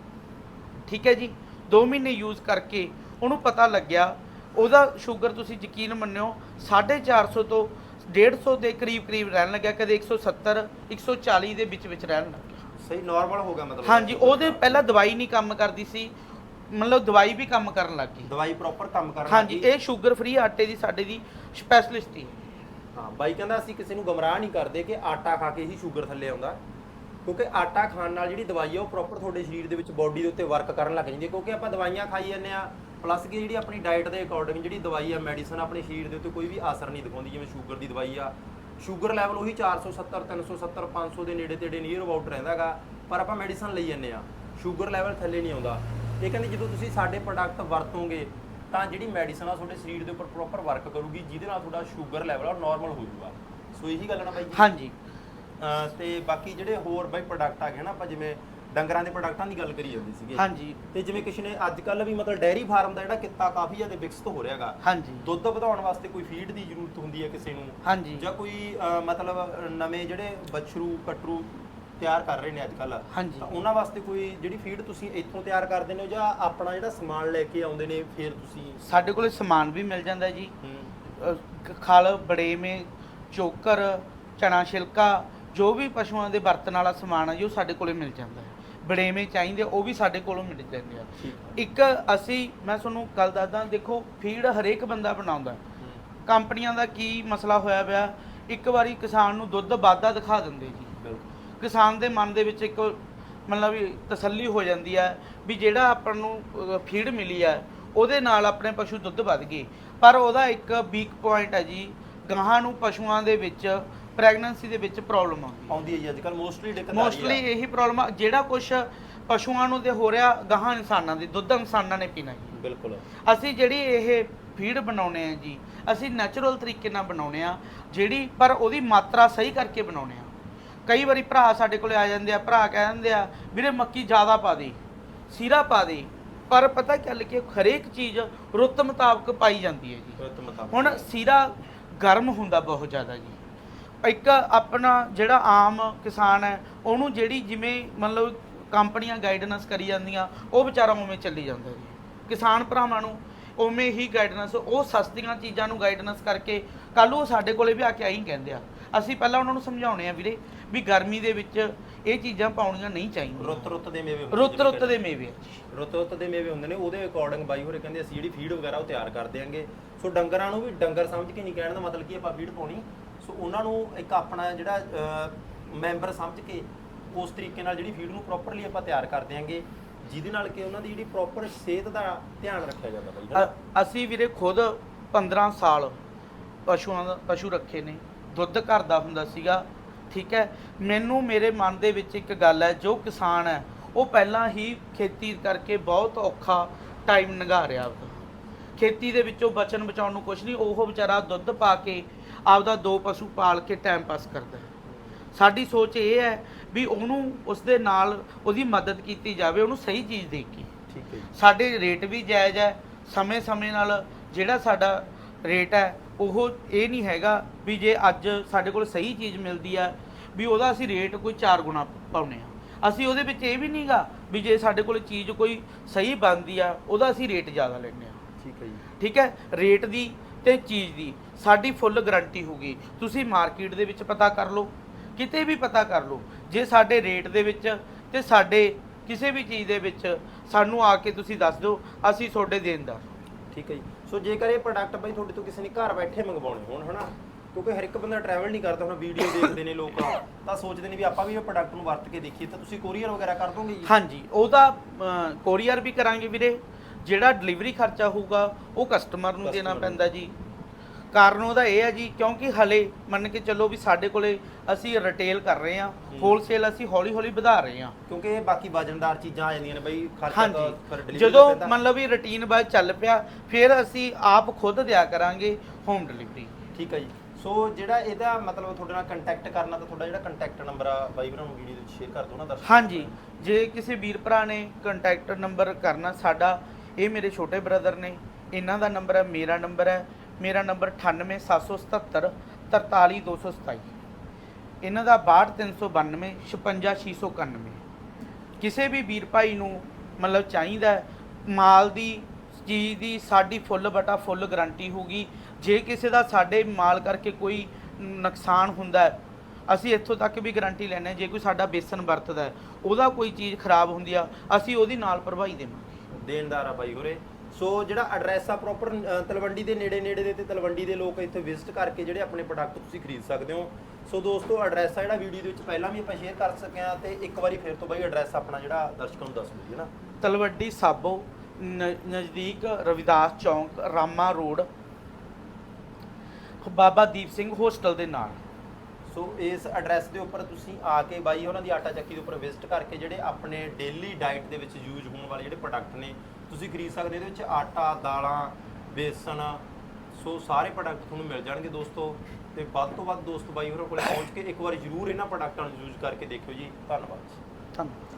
ਠੀਕ ਹੈ ਜੀ? 2 ਮਹੀਨੇ ਯੂਜ਼ ਕਰਕੇ ਉਹਨੂੰ ਪਤਾ ਲੱਗਿਆ ਉਹਦਾ ਸ਼ੂਗਰ ਤੁਸੀਂ ਯਕੀਨ ਮੰਨਿਓ 450 ਤੋਂ 150 ਦੇ ਕਰੀਬ ਕਰੀਬ ਰਹਿਣ ਲੱਗਿਆ ਕਦੇ 170 140 ਦੇ ਵਿੱਚ ਵਿੱਚ ਰਹਿਣ ਲੱਗਿਆ। ਸਹੀ ਨਾਰਮਲ ਹੋ ਗਿਆ ਮਤਲਬ। ਹਾਂਜੀ ਉਹਦੇ ਪਹਿਲਾਂ ਦਵਾਈ ਨਹੀਂ ਕੰਮ ਕਰਦੀ ਸੀ ਮਤਲਬ ਦਵਾਈ ਵੀ ਕੰਮ ਕਰਨ ਲੱਗ ਗਈ। ਦਵਾਈ ਪ੍ਰੋਪਰ ਕੰਮ ਕਰਨ ਹਾਂਜੀ ਲੱਗੀ। ਇਹ ਸ਼ੂਗਰ ਫ੍ਰੀ ਆਟੇ ਦੀ ਸਾਡੇ ਦੀ ਸਪੈਸ਼ਲਿਸਟ ਹੀ ਹਾਂ ਬਾਈ ਕਹਿੰਦਾ ਅਸੀਂ ਕਿਸੇ ਨੂੰ ਗਮਰਾਹ ਨਹੀਂ ਕਰਦੇ ਕਿ ਆਟਾ ਖਾ ਕੇ ਹੀ ਸ਼ੂਗਰ ਥੱਲੇ ਆਉਂਦਾ। ਕਿਉਂਕਿ ਆਟਾ ਖਾਣ ਨਾਲ ਜਿਹੜੀ ਦਵਾਈ ਆ ਉਹ ਪ੍ਰੋਪਰ ਤੁਹਾਡੇ ਸਰੀਰ ਦੇ ਵਿੱਚ ਬਾਡੀ ਦੇ ਉੱਤੇ ਵਰਕ ਕਰਨ ਲੱਗ ਜਾਂਦੀ ਹੈ ਕਿਉਂਕਿ ਆਪਾਂ ਦਵਾਈਆਂ ਖਾਈ ਜਾਂਦੇ ਆ ਪਲੱਸ ਕਿ ਜਿਹੜੀ ਆਪਣੀ ਡਾਈਟ ਦੇ ਅਕੋਰਡਿੰਗ ਜਿਹੜੀ ਦਵਾਈ ਆ ਮੈਡੀਸਨ ਆਪਣੇ ਸਰੀਰ ਦੇ ਉੱਤੇ ਕੋਈ ਵੀ ਅਸਰ ਨਹੀਂ ਦਿਖਾਉਂਦੀ ਜਿਵੇਂ ਸ਼ੂਗਰ ਦੀ ਦਵਾਈ ਆ। ਸ਼ੂਗਰ ਲੈਵਲ ਉਹੀ 470 370 500 ਦੇ ਨੇੜੇ ਤੇੜੇ ਨੀਅਰ ਅਬਾਊਟ ਰਹਿੰਦਾਗਾ ਪਰ ਆਪਾਂ ਮੈਡੀਸਨ ਲਈ ਜਾਂਦੇ ਆ। ਸ਼ੂਗਰ ਲੈਵਲ ਥੱਲੇ ਨਹੀਂ ਆਉਂਦਾ। ਇਹ ਕਹਿੰਦੇ ਜਦੋਂ ਤੁਸੀਂ ਸਾਡੇ ਪ੍ਰੋਡਕਟ ਵਰਤੋਗੇ ਤਾਂ ਜਿਹੜੀ ਮੈਡੀਸਨ ਆ ਤੁਹਾਡੇ ਸਰੀਰ ਦੇ ਉੱਪਰ ਪ੍ਰੋਪਰ ਵਰਕ ਕਰੂਗੀ ਜਿਹਦੇ ਨਾਲ ਤੁਹਾਡਾ ਸ਼ੂਗਰ ਲੈਵਲ ਆ ਨਾਰਮਲ ਹੋ ਜਾਊਗਾ। ਸੋ ਇਹੀ ਗੱਲ ਨਾ ਬਾਈ ਜੀ? ਹਾਂਜੀ। ਤੇ ਬਾਕੀ ਜਿਹੜੇ ਹੋਰ ਬਾਈ ਪ੍ਰੋਡਕਟ ਆ ਗਏ ਨਾ ਆਪਾਂ ਜਿਵੇਂ ਡੰਗਰਾਂ ਦੇ ਪ੍ਰੋਡਕਟਾਂ ਦੀ ਗੱਲ ਕਰੀ ਜਾਂਦੇ ਸੀਗੇ। ਹਾਂਜੀ। ਤੇ ਜਿਵੇਂ ਕਿਸੇ ਨੇ ਅੱਜ ਕੱਲ ਵੀ ਮਤਲਬ ਡੈਰੀ ਫਾਰਮ ਦਾ ਜਿਹੜਾ ਕਿੱਤਾ ਕਾਫੀ ਜ਼ਿਆਦਾ ਵਿਕਸਿਤ ਹੋ ਰਿਹਾਗਾ ਹਾਂਜੀ। ਦੁੱਧ ਵਧਾਉਣ ਵਾਸਤੇ ਕੋਈ ਫੀਡ ਦੀ ਜ਼ਰੂਰਤ ਹੁੰਦੀ ਹੈ ਕਿਸੇ ਨੂੰ? ਹਾਂਜੀ। ਜਾਂ ਕੋਈ ਮਤਲਬ ਨਵੇਂ ਜਿਹੜੇ ਬਛਰੂ ਕਟਰੂ ਤਿਆਰ ਕਰ ਰਹੇ ਨੇ ਅੱਜ ਕੱਲ ਹਾਂਜੀ। ਤਾਂ ਉਹਨਾਂ ਵਾਸਤੇ ਕੋਈ ਜਿਹੜੀ ਫੀਡ ਤੁਸੀਂ ਇੱਥੋਂ ਤਿਆਰ ਕਰਦੇ ਨੇ ਜਾਂ ਆਪਣਾ ਜਿਹੜਾ ਸਮਾਨ ਲੈ ਕੇ ਆਉਂਦੇ ਨੇ ਫਿਰ ਤੁਸੀਂ? ਸਾਡੇ ਕੋਲੇ ਸਮਾਨ ਵੀ ਮਿਲ ਜਾਂਦਾ ਜੀ। ਖਲ ਬੜੇਵੇਂ ਚੋਕਰ ਚਣਾ ਛਿਲਕਾ ਜੋ ਵੀ ਪਸ਼ੂਆਂ ਦੇ ਵਰਤਣ ਵਾਲਾ ਸਮਾਨ ਹੈ ਜੀ ਸਾਡੇ ਕੋਲੇ ਮਿਲ ਜਾਂਦਾ ਹੈ। ਬੜੇਵੇਂ ਚਾਹੀਦੇ ਉਹ ਵੀ ਸਾਡੇ ਕੋਲੋਂ ਮਿਲ ਜਾਂਦੇ ਆ। ਇੱਕ ਅਸੀਂ ਮੈਂ ਤੁਹਾਨੂੰ ਗੱਲ ਦੱਸਦਾ ਦੇਖੋ ਫੀਡ ਹਰੇਕ ਬੰਦਾ ਬਣਾਉਂਦਾ। ਕੰਪਨੀਆਂ ਦਾ ਕੀ ਮਸਲਾ ਹੋਇਆ ਪਿਆ ਇੱਕ ਵਾਰੀ ਕਿਸਾਨ ਨੂੰ ਦੁੱਧ ਵਾਧਾ ਦਿਖਾ ਦਿੰਦੇ ਜੀ ਕਿਸਾਨ ਦੇ ਮਨ ਦੇ ਵਿੱਚ ਇੱਕ ਮਤਲਬ ਵੀ ਤਸੱਲੀ ਹੋ ਜਾਂਦੀ ਹੈ ਵੀ ਜਿਹੜਾ ਆਪਾਂ ਨੂੰ ਫੀਡ ਮਿਲੀ ਹੈ ਉਹਦੇ ਨਾਲ ਆਪਣੇ ਪਸ਼ੂ ਦੁੱਧ ਵੱਧ ਗਏ। ਪਰ ਉਹਦਾ ਇੱਕ ਵੀਕ ਪੁਆਇੰਟ ਹੈ ਜੀ ਗਾਹਾਂ ਨੂੰ ਪਸ਼ੂਆਂ ਦੇ ਵਿੱਚ ਪ੍ਰੈਗਨੈਂਸੀ ਦੇ ਵਿੱਚ ਪ੍ਰੋਬਲਮ ਆਉਂਦੀ ਹੈ। ਆਉਂਦੀ ਹੈ ਜੀ ਅੱਜ ਕੱਲ ਮੋਸਟਲੀ ਦਿੱਕਤ ਆ। ਰਹੀ ਮੋਸਟਲੀ ਇਹੀ ਪ੍ਰੋਬਲਮ ਜਿਹੜਾ ਕੁਝ ਪਸ਼ੂਆਂ ਨੂੰ ਤੇ ਹੋ ਰਿਹਾ ਗਾਹਾਂ ਇਨਸਾਨਾਂ ਦੀ ਦੁੱਧ ਇਨਸਾਨਾਂ ਨੇ ਪੀਣਾ ਜੀ। ਬਿਲਕੁਲ। ਅਸੀਂ ਜਿਹੜੀ ਇਹ ਫੀਡ ਬਣਾਉਨੇ ਆ ਜੀ ਅਸੀਂ ਨੈਚੁਰਲ ਤਰੀਕੇ ਨਾਲ ਬਣਾਉਨੇ ਆ ਜਿਹੜੀ ਪਰ ਉਹਦੀ ਮਾਤਰਾ ਸਹੀ ਕਰਕੇ ਬਣਾਉਨੇ ਆ ਕਈ ਵਾਰੀ ਭਰਾ ਸਾਡੇ ਕੋਲੇ ਆ ਜਾਂਦੇ ਆ ਭਰਾ ਕਹਿ ਦਿੰਦੇ ਆ ਵੀਰੇ ਮੱਕੀ ਜ਼ਿਆਦਾ ਪਾ ਦੇ ਸੀਰਾ ਪਾ ਦੇ। ਪਰ ਪਤਾ ਕੀ ਕਿ ਹਰੇਕ ਚੀਜ਼ ਰੁੱਤ ਮੁਤਾਬਕ ਪਾਈ ਜਾਂਦੀ ਹੈ ਜੀ। ਰੁੱਤ ਮੁਤਾਬਕ। ਹੁਣ ਸੀਰਾ ਗਰਮ ਹੁੰਦਾ ਬਹੁਤ ਜ਼ਿਆਦਾ ਜੀ। ਇੱਕ ਆਪਣਾ ਜਿਹੜਾ ਆਮ ਕਿਸਾਨ ਹੈ ਉਹਨੂੰ ਜਿਹੜੀ ਜਿਵੇਂ ਮਤਲਬ ਕੰਪਨੀਆਂ ਗਾਈਡੈਂਸ ਕਰੀ ਜਾਂਦੀਆਂ ਉਹ ਵਿਚਾਰਾ ਉਵੇਂ ਚੱਲੀ ਜਾਂਦਾ ਜੀ ਕਿਸਾਨ ਭਰਾਵਾਂ ਨੂੰ ਉਵੇਂ ਹੀ ਗਾਈਡੈਂਸ ਉਹ ਸਸਤੀਆਂ ਚੀਜ਼ਾਂ ਨੂੰ ਗਾਈਡੈਂਸ ਕਰਕੇ ਕੱਲ ਉਹ ਸਾਡੇ ਕੋਲੇ ਵੀ ਆ ਕੇ ਆਈ ਕਹਿੰਦੇ ਆ ਅਸੀਂ ਪਹਿਲਾਂ ਉਹਨਾਂ ਨੂੰ ਸਮਝਾਉਣੇ ਆ ਵੀਰੇ ਵੀ ਗਰਮੀ ਦੇ ਵਿੱਚ ਇਹ ਚੀਜ਼ਾਂ ਪਾਉਣੀਆਂ ਨਹੀਂ ਚਾਹੀਦੀਆਂ ਰੁੱਤ ਰੁੱਤ ਦੇ ਮੇਵੇ ਹੁੰਦੇ ਰੁੱਤ ਰੁੱਤ। ਦੇ ਮੇਵੇ। ਰੁੱਤ ਰੁੱਤ ਦੇ ਮੇਵੇ ਹੁੰਦੇ ਨੇ ਉਹਦੇ ਅਕੋਰਡਿੰਗ ਬਾਈ ਹੋਰੇ ਕਹਿੰਦੇ ਅਸੀਂ ਜਿਹੜੀ ਫੀਡ ਵਗੈਰਾ ਉਹ ਤਿਆਰ ਕਰ ਦਿਆਂਗੇ ਸੋ ਡੰਗਰਾਂ ਨੂੰ ਵੀ ਡੰਗਰ ਸਮਝ ਕੇ ਨਹੀਂ ਕਹਿਣ ਦਾ ਮਤਲਬ ਕੀ ਆਪਾਂ ਫੀਡ ਪਾਉਣੀ ਸੋ ਉਹਨਾਂ ਨੂੰ ਇੱਕ ਆਪਣਾ ਜਿਹੜਾ ਮੈਂਬਰ ਸਮਝ ਕੇ ਉਸ ਤਰੀਕੇ ਨਾਲ ਜਿਹੜੀ ਫੀਡ ਨੂੰ ਪ੍ਰੋਪਰਲੀ ਆਪਾਂ ਤਿਆਰ ਕਰ ਦਿਆਂਗੇ, ਜਿਹਦੇ ਨਾਲ ਕਿ ਉਹਨਾਂ ਦੀ ਜਿਹੜੀ ਪ੍ਰੋਪਰ ਸਿਹਤ ਦਾ ਧਿਆਨ ਰੱਖਿਆ ਜਾਂਦਾ ਬਾਈ ਅ- ਅਸੀਂ ਵੀਰੇ ਖੁਦ 15 ਸਾਲ ਪਸ਼ੂਆਂ ਦਾ, ਪਸ਼ੂ ਰੱਖੇ ਨੇ, ਦੁੱਧ ਘਰ ਦਾ ਹੁੰਦਾ ਸੀਗਾ, ਠੀਕ ਹੈ? ਮੈਨੂੰ ਮੇਰੇ ਮਨ ਦੇ ਵਿੱਚ ਇੱਕ ਗੱਲ ਹੈ, ਜੋ ਕਿਸਾਨ ਹੈ, ਉਹ ਪਹਿਲਾਂ ਹੀ ਖੇਤੀ ਕਰਕੇ ਬਹੁਤ ਔਖਾ ਟਾਈਮ ਲੰਘਾ ਰਿਹਾ ਆਪਦਾ ਖੇਤੀ ਦੇ ਵਿੱਚੋਂ ਬਚਨ ਬਚਾਉਣ ਨੂੰ ਕੁਝ ਨਹੀਂ, ਉਹ ਵਿਚਾਰਾ ਦੁੱਧ ਪਾ ਕੇ ਆਪਦਾ ਦੋ ਪਸ਼ੂ ਪਾਲ ਕੇ ਟਾਈਮ ਪਾਸ ਕਰਦਾ ਹੈ। ਸਾਡੀ ਸੋਚ ਇਹ ਹੈ ਵੀ ਉਹਨੂੰ ਉਸ ਦੇ ਨਾਲ ਉਹਦੀ ਮਦਦ ਕੀਤੀ ਜਾਵੇ ਉਹਨੂੰ ਸਹੀ ਚੀਜ਼ ਦੇ ਕੇ ਠੀਕ ਹੈ ਸਾਡੇ ਰੇਟ ਵੀ ਜਾਇਜ਼ ਹੈ ਸਮੇਂ-ਸਮੇਂ ਨਾਲ ਜਿਹੜਾ ਸਾਡਾ ਰੇਟ ਹੈ ਉਹ ਇਹ ਨਹੀਂ ਹੈਗਾ ਵੀ ਜੇ ਅੱਜ ਸਾਡੇ ਕੋਲ ਸਹੀ ਚੀਜ਼ ਮਿਲਦੀ ਹੈ ਵੀ ਉਹਦਾ ਅਸੀਂ ਰੇਟ ਕੋਈ 4 ਗੁਣਾ ਪਾਉਨੇ ਆ ਅਸੀਂ ਉਹਦੇ ਵਿੱਚ ਇਹ ਵੀ ਨਹੀਂਗਾ ਵੀ ਜੇ ਸਾਡੇ ਕੋਲ ਚੀਜ਼ ਕੋਈ ਸਹੀ ਬਣਦੀ ਆ ਉਹਦਾ ਅਸੀਂ ਰੇਟ ਜ਼ਿਆਦਾ ਲੈਂਦੇ ਆ ਠੀਕ ਹੈ ਜੀ। ਠੀਕ ਹੈ? ਰੇਟ ਦੀ ਤੇ ਚੀਜ਼ ਦੀ। ਸਾਡੀ ਫੁੱਲ ਗਾਰੰਟੀ ਹੋਗੀ ਤੁਸੀਂ ਮਾਰਕੀਟ ਦੇ ਵਿੱਚ ਪਤਾ ਕਰ ਲਓ ਕਿਤੇ ਵੀ ਪਤਾ ਕਰ ਲਓ ਜੇ ਸਾਡੇ ਰੇਟ ਦੇ ਵਿੱਚ ਤੇ ਸਾਡੇ ਕਿਸੇ ਵੀ ਚੀਜ਼ ਦੇ ਵਿੱਚ ਸਾਨੂੰ ਆ ਕੇ ਤੁਸੀਂ ਦੱਸ ਦਿਓ ਅਸੀਂ ਤੁਹਾਡੇ ਦੇਣਦਾਰ ਠੀਕ ਹੈ ਜੀ। ਸੋ ਜੇਕਰ ਇਹ ਪ੍ਰੋਡਕਟ ਬਾਈ ਤੁਹਾਡੇ ਤੋਂ ਕਿਸੇ ਨੇ ਘਰ ਬੈਠੇ ਮੰਗਵਾਉਣੇ ਹੋਣ ਹਨਾ? ਕਿਉਂਕਿ ਹਰ ਇੱਕ ਬੰਦਾ ਟਰੈਵਲ ਨਹੀਂ ਕਰਦਾ ਹੁਣ ਵੀਡੀਓ ਦੇਖਦੇ ਨੇ ਲੋਕ ਤਾਂ ਸੋਚਦੇ ਨੇ ਵੀ ਆਪਾਂ ਵੀ ਇਹ ਪ੍ਰੋਡਕਟ ਨੂੰ ਵਰਤ ਕੇ ਦੇਖੀਏ ਤਾਂ ਤੁਸੀਂ ਕੋਰੀਅਰ ਵਗੈਰਾ ਕਰ ਦੋਗੇ ਜੀ? ਹਾਂਜੀ ਉਹਦਾ ਕੋਰੀਅਰ ਵੀ ਕਰਾਂਗੇ ਵੀਰੇ। ਜਿਹੜਾ ਡਿਲੀਵਰੀ ਖਰਚਾ ਹੋਊਗਾ ਉਹ ਕਸਟਮਰ ਨੂੰ ਦੇਣਾ। ਪੈਂਦਾ ਜੀ। ਕਾਰਨ ਉਹਦਾ ਇਹ ਹੈ ਜੀ ਕਿਉਂਕਿ ਹਲੇ ਮੰਨ ਕੇ ਚੱਲੋ ਵੀ ਸਾਡੇ ਕੋਲੇ ਅਸੀਂ ਰਿਟੇਲ ਕਰ ਰਹੇ ਹਾਂ। ਹੋਲਸੇਲ ਅਸੀਂ ਹੌਲੀ ਹੌਲੀ ਵਧਾ ਰਹੇ ਹਾਂ। ਕਿਉਂਕਿ ਇਹ ਬਾਕੀ ਵਜਨਦਾਰ ਚੀਜ਼ਾਂ ਆ ਜਾਂਦੀਆਂ ਨੇ ਬਈ ਖਰਚਾ ਹਾਂਜੀ। delivery ਜਦੋਂ। ਮੰਨ ਲਓ ਵੀ ਰੁਟੀਨ ਬਾਅਦ ਚੱਲ ਪਿਆ ਫਿਰ ਅਸੀਂ ਆਪ ਖੁਦ ਦਿਆ ਕਰਾਂਗੇ ਹੋਮ ਡਿਲੀਵਰੀ ਠੀਕ ਹੈ ਜੀ। ਸੋ ਜਿਹੜਾ ਇਹਦਾ ਮਤਲਬ ਤੁਹਾਡੇ ਨਾਲ ਕੰਟੈਕਟ ਕਰਨਾ ਤਾਂ ਤੁਹਾਡਾ ਜਿਹੜਾ ਕੰਟੈਕਟ ਨੰਬਰ ਆ ਬਾਈ ਭਰਾ ਨੂੰ ਵੀਡੀਓ ਦੇ ਵਿੱਚ ਸ਼ੇਅਰ ਕਰ ਦਿਓ ਨਾ ਦਰਸ਼ਕ ਹਾਂਜੀ। ਜੇ ਕਿਸੇ ਵੀਰ ਭਰਾ ਨੇ ਕੰਟੈਕਟ ਨੰਬਰ ਕਰਨਾ ਸਾਡਾ ਇਹ ਮੇਰੇ ਛੋਟੇ ਬ੍ਰਦਰ ਨੇ ਇਹਨਾਂ ਦਾ ਨੰਬਰ ਹੈ ਮੇਰਾ ਨੰਬਰ ਹੈ ਮੇਰਾ ਨੰਬਰ 98777 43227 ਇਹਨਾਂ ਦਾ 62392 56691 ਕਿਸੇ ਵੀ ਵੀਰ ਭਾਈ ਨੂੰ ਮਤਲਬ ਚਾਹੀਦਾ ਮਾਲ ਦੀ, ਚੀਜ਼ ਦੀ ਸਾਡੀ ਫੁੱਲ ਬਟਾ ਫੁੱਲ ਗਾਰੰਟੀ ਹੋਊਗੀ। ਜੇ ਕਿਸੇ ਦਾ ਸਾਡੇ ਮਾਲ ਕਰਕੇ ਕੋਈ ਨੁਕਸਾਨ ਹੁੰਦਾ ਅਸੀਂ ਇੱਥੋਂ ਤੱਕ ਵੀ ਗਾਰੰਟੀ ਲੈਂਦੇ ਹਾਂ, ਜੇ ਕੋਈ ਸਾਡਾ ਬੇਸਨ ਵਰਤਦਾ ਉਹਦਾ ਕੋਈ ਚੀਜ਼ ਖਰਾਬ ਹੁੰਦੀ ਆ, ਅਸੀਂ ਉਹਦੀ ਨਾਲ ਭਰਵਾਈ ਦੇਵਾਂਗੇ। ਦੇਣਦਾਰ ਆ ਬਾਈ ਹੋਰੇ। ਸੋ ਜਿਹੜਾ ਐਡਰੈਸ ਆ ਪ੍ਰੋਪਰ ਤਲਵੰਡੀ ਦੇ ਨੇੜੇ ਨੇੜੇ ਦੇ ਤੇ ਤਲਵੰਡੀ ਦੇ ਲੋਕ ਇੱਥੇ ਵਿਜ਼ਿਟ ਕਰਕੇ ਜਿਹੜੇ ਆਪਣੇ ਪ੍ਰੋਡਕਟ ਤੁਸੀਂ ਖਰੀਦ ਸਕਦੇ ਹੋ। ਸੋ ਦੋਸਤੋ ਐਡਰੈਸ ਆ ਜਿਹੜਾ ਵੀਡੀਓ ਦੇ ਵਿੱਚ ਪਹਿਲਾਂ ਵੀ ਆਪਾਂ ਸ਼ੇਅਰ ਕਰ ਸਕੇ ਆ ਤੇ ਇੱਕ ਵਾਰੀ ਫਿਰ ਤੋਂ ਬਾਈ ਐਡਰੈਸ ਆਪਣਾ ਜਿਹੜਾ ਦਰਸ਼ਕਾਂ ਨੂੰ ਦੱਸ ਦਿਓ ਨਾ। ਤਲਵੱਡੀ ਸਾਬੋ ਨਜ਼ਦੀਕ ਰਵਿਦਾਸ ਚੌਂਕ ਰਾਮਾ ਰੋਡ ਬਾਬਾ ਦੀਪ ਸਿੰਘ ਹੋਸਟਲ ਦੇ ਨਾਲ। ਸੋ ਇਸ ਐਡਰੈਸ ਦੇ ਉੱਪਰ ਤੁਸੀਂ ਆ ਕੇ ਬਾਈ ਉਹਨਾਂ ਦੀ ਆਟਾ ਚੱਕੀ ਦੇ ਉੱਪਰ ਵਿਜ਼ਿਟ ਕਰਕੇ ਜਿਹੜੇ ਆਪਣੇ ਡੇਲੀ ਡਾਈਟ ਦੇ ਵਿੱਚ ਯੂਜ਼ ਹੋਣ ਵਾਲੇ ਜਿਹੜੇ ਪ੍ਰੋਡਕਟ ਨੇ ਤੁਸੀਂ ਖਰੀਦ ਸਕਦੇ ਇਹਦੇ ਵਿੱਚ ਆਟਾ, ਦਾਲਾਂ, ਬੇਸਣ, ਸੋ ਸਾਰੇ ਪ੍ਰੋਡਕਟ ਤੁਹਾਨੂੰ ਮਿਲ ਜਾਣਗੇ ਦੋਸਤੋ। ਤੇ ਵੱਧ ਤੋਂ ਵੱਧ ਦੋਸਤ ਬਾਈ ਹੋਰਾਂ ਕੋਲ ਪਹੁੰਚ ਕੇ ਇੱਕ ਵਾਰ ਜ਼ਰੂਰ ਇਹਨਾਂ ਪ੍ਰੋਡਕਟਾਂ ਨੂੰ ਯੂਜ਼ ਕਰਕੇ ਦੇਖਿਓ ਜੀ। ਧੰਨਵਾਦ। ਧੰਨਵਾਦ।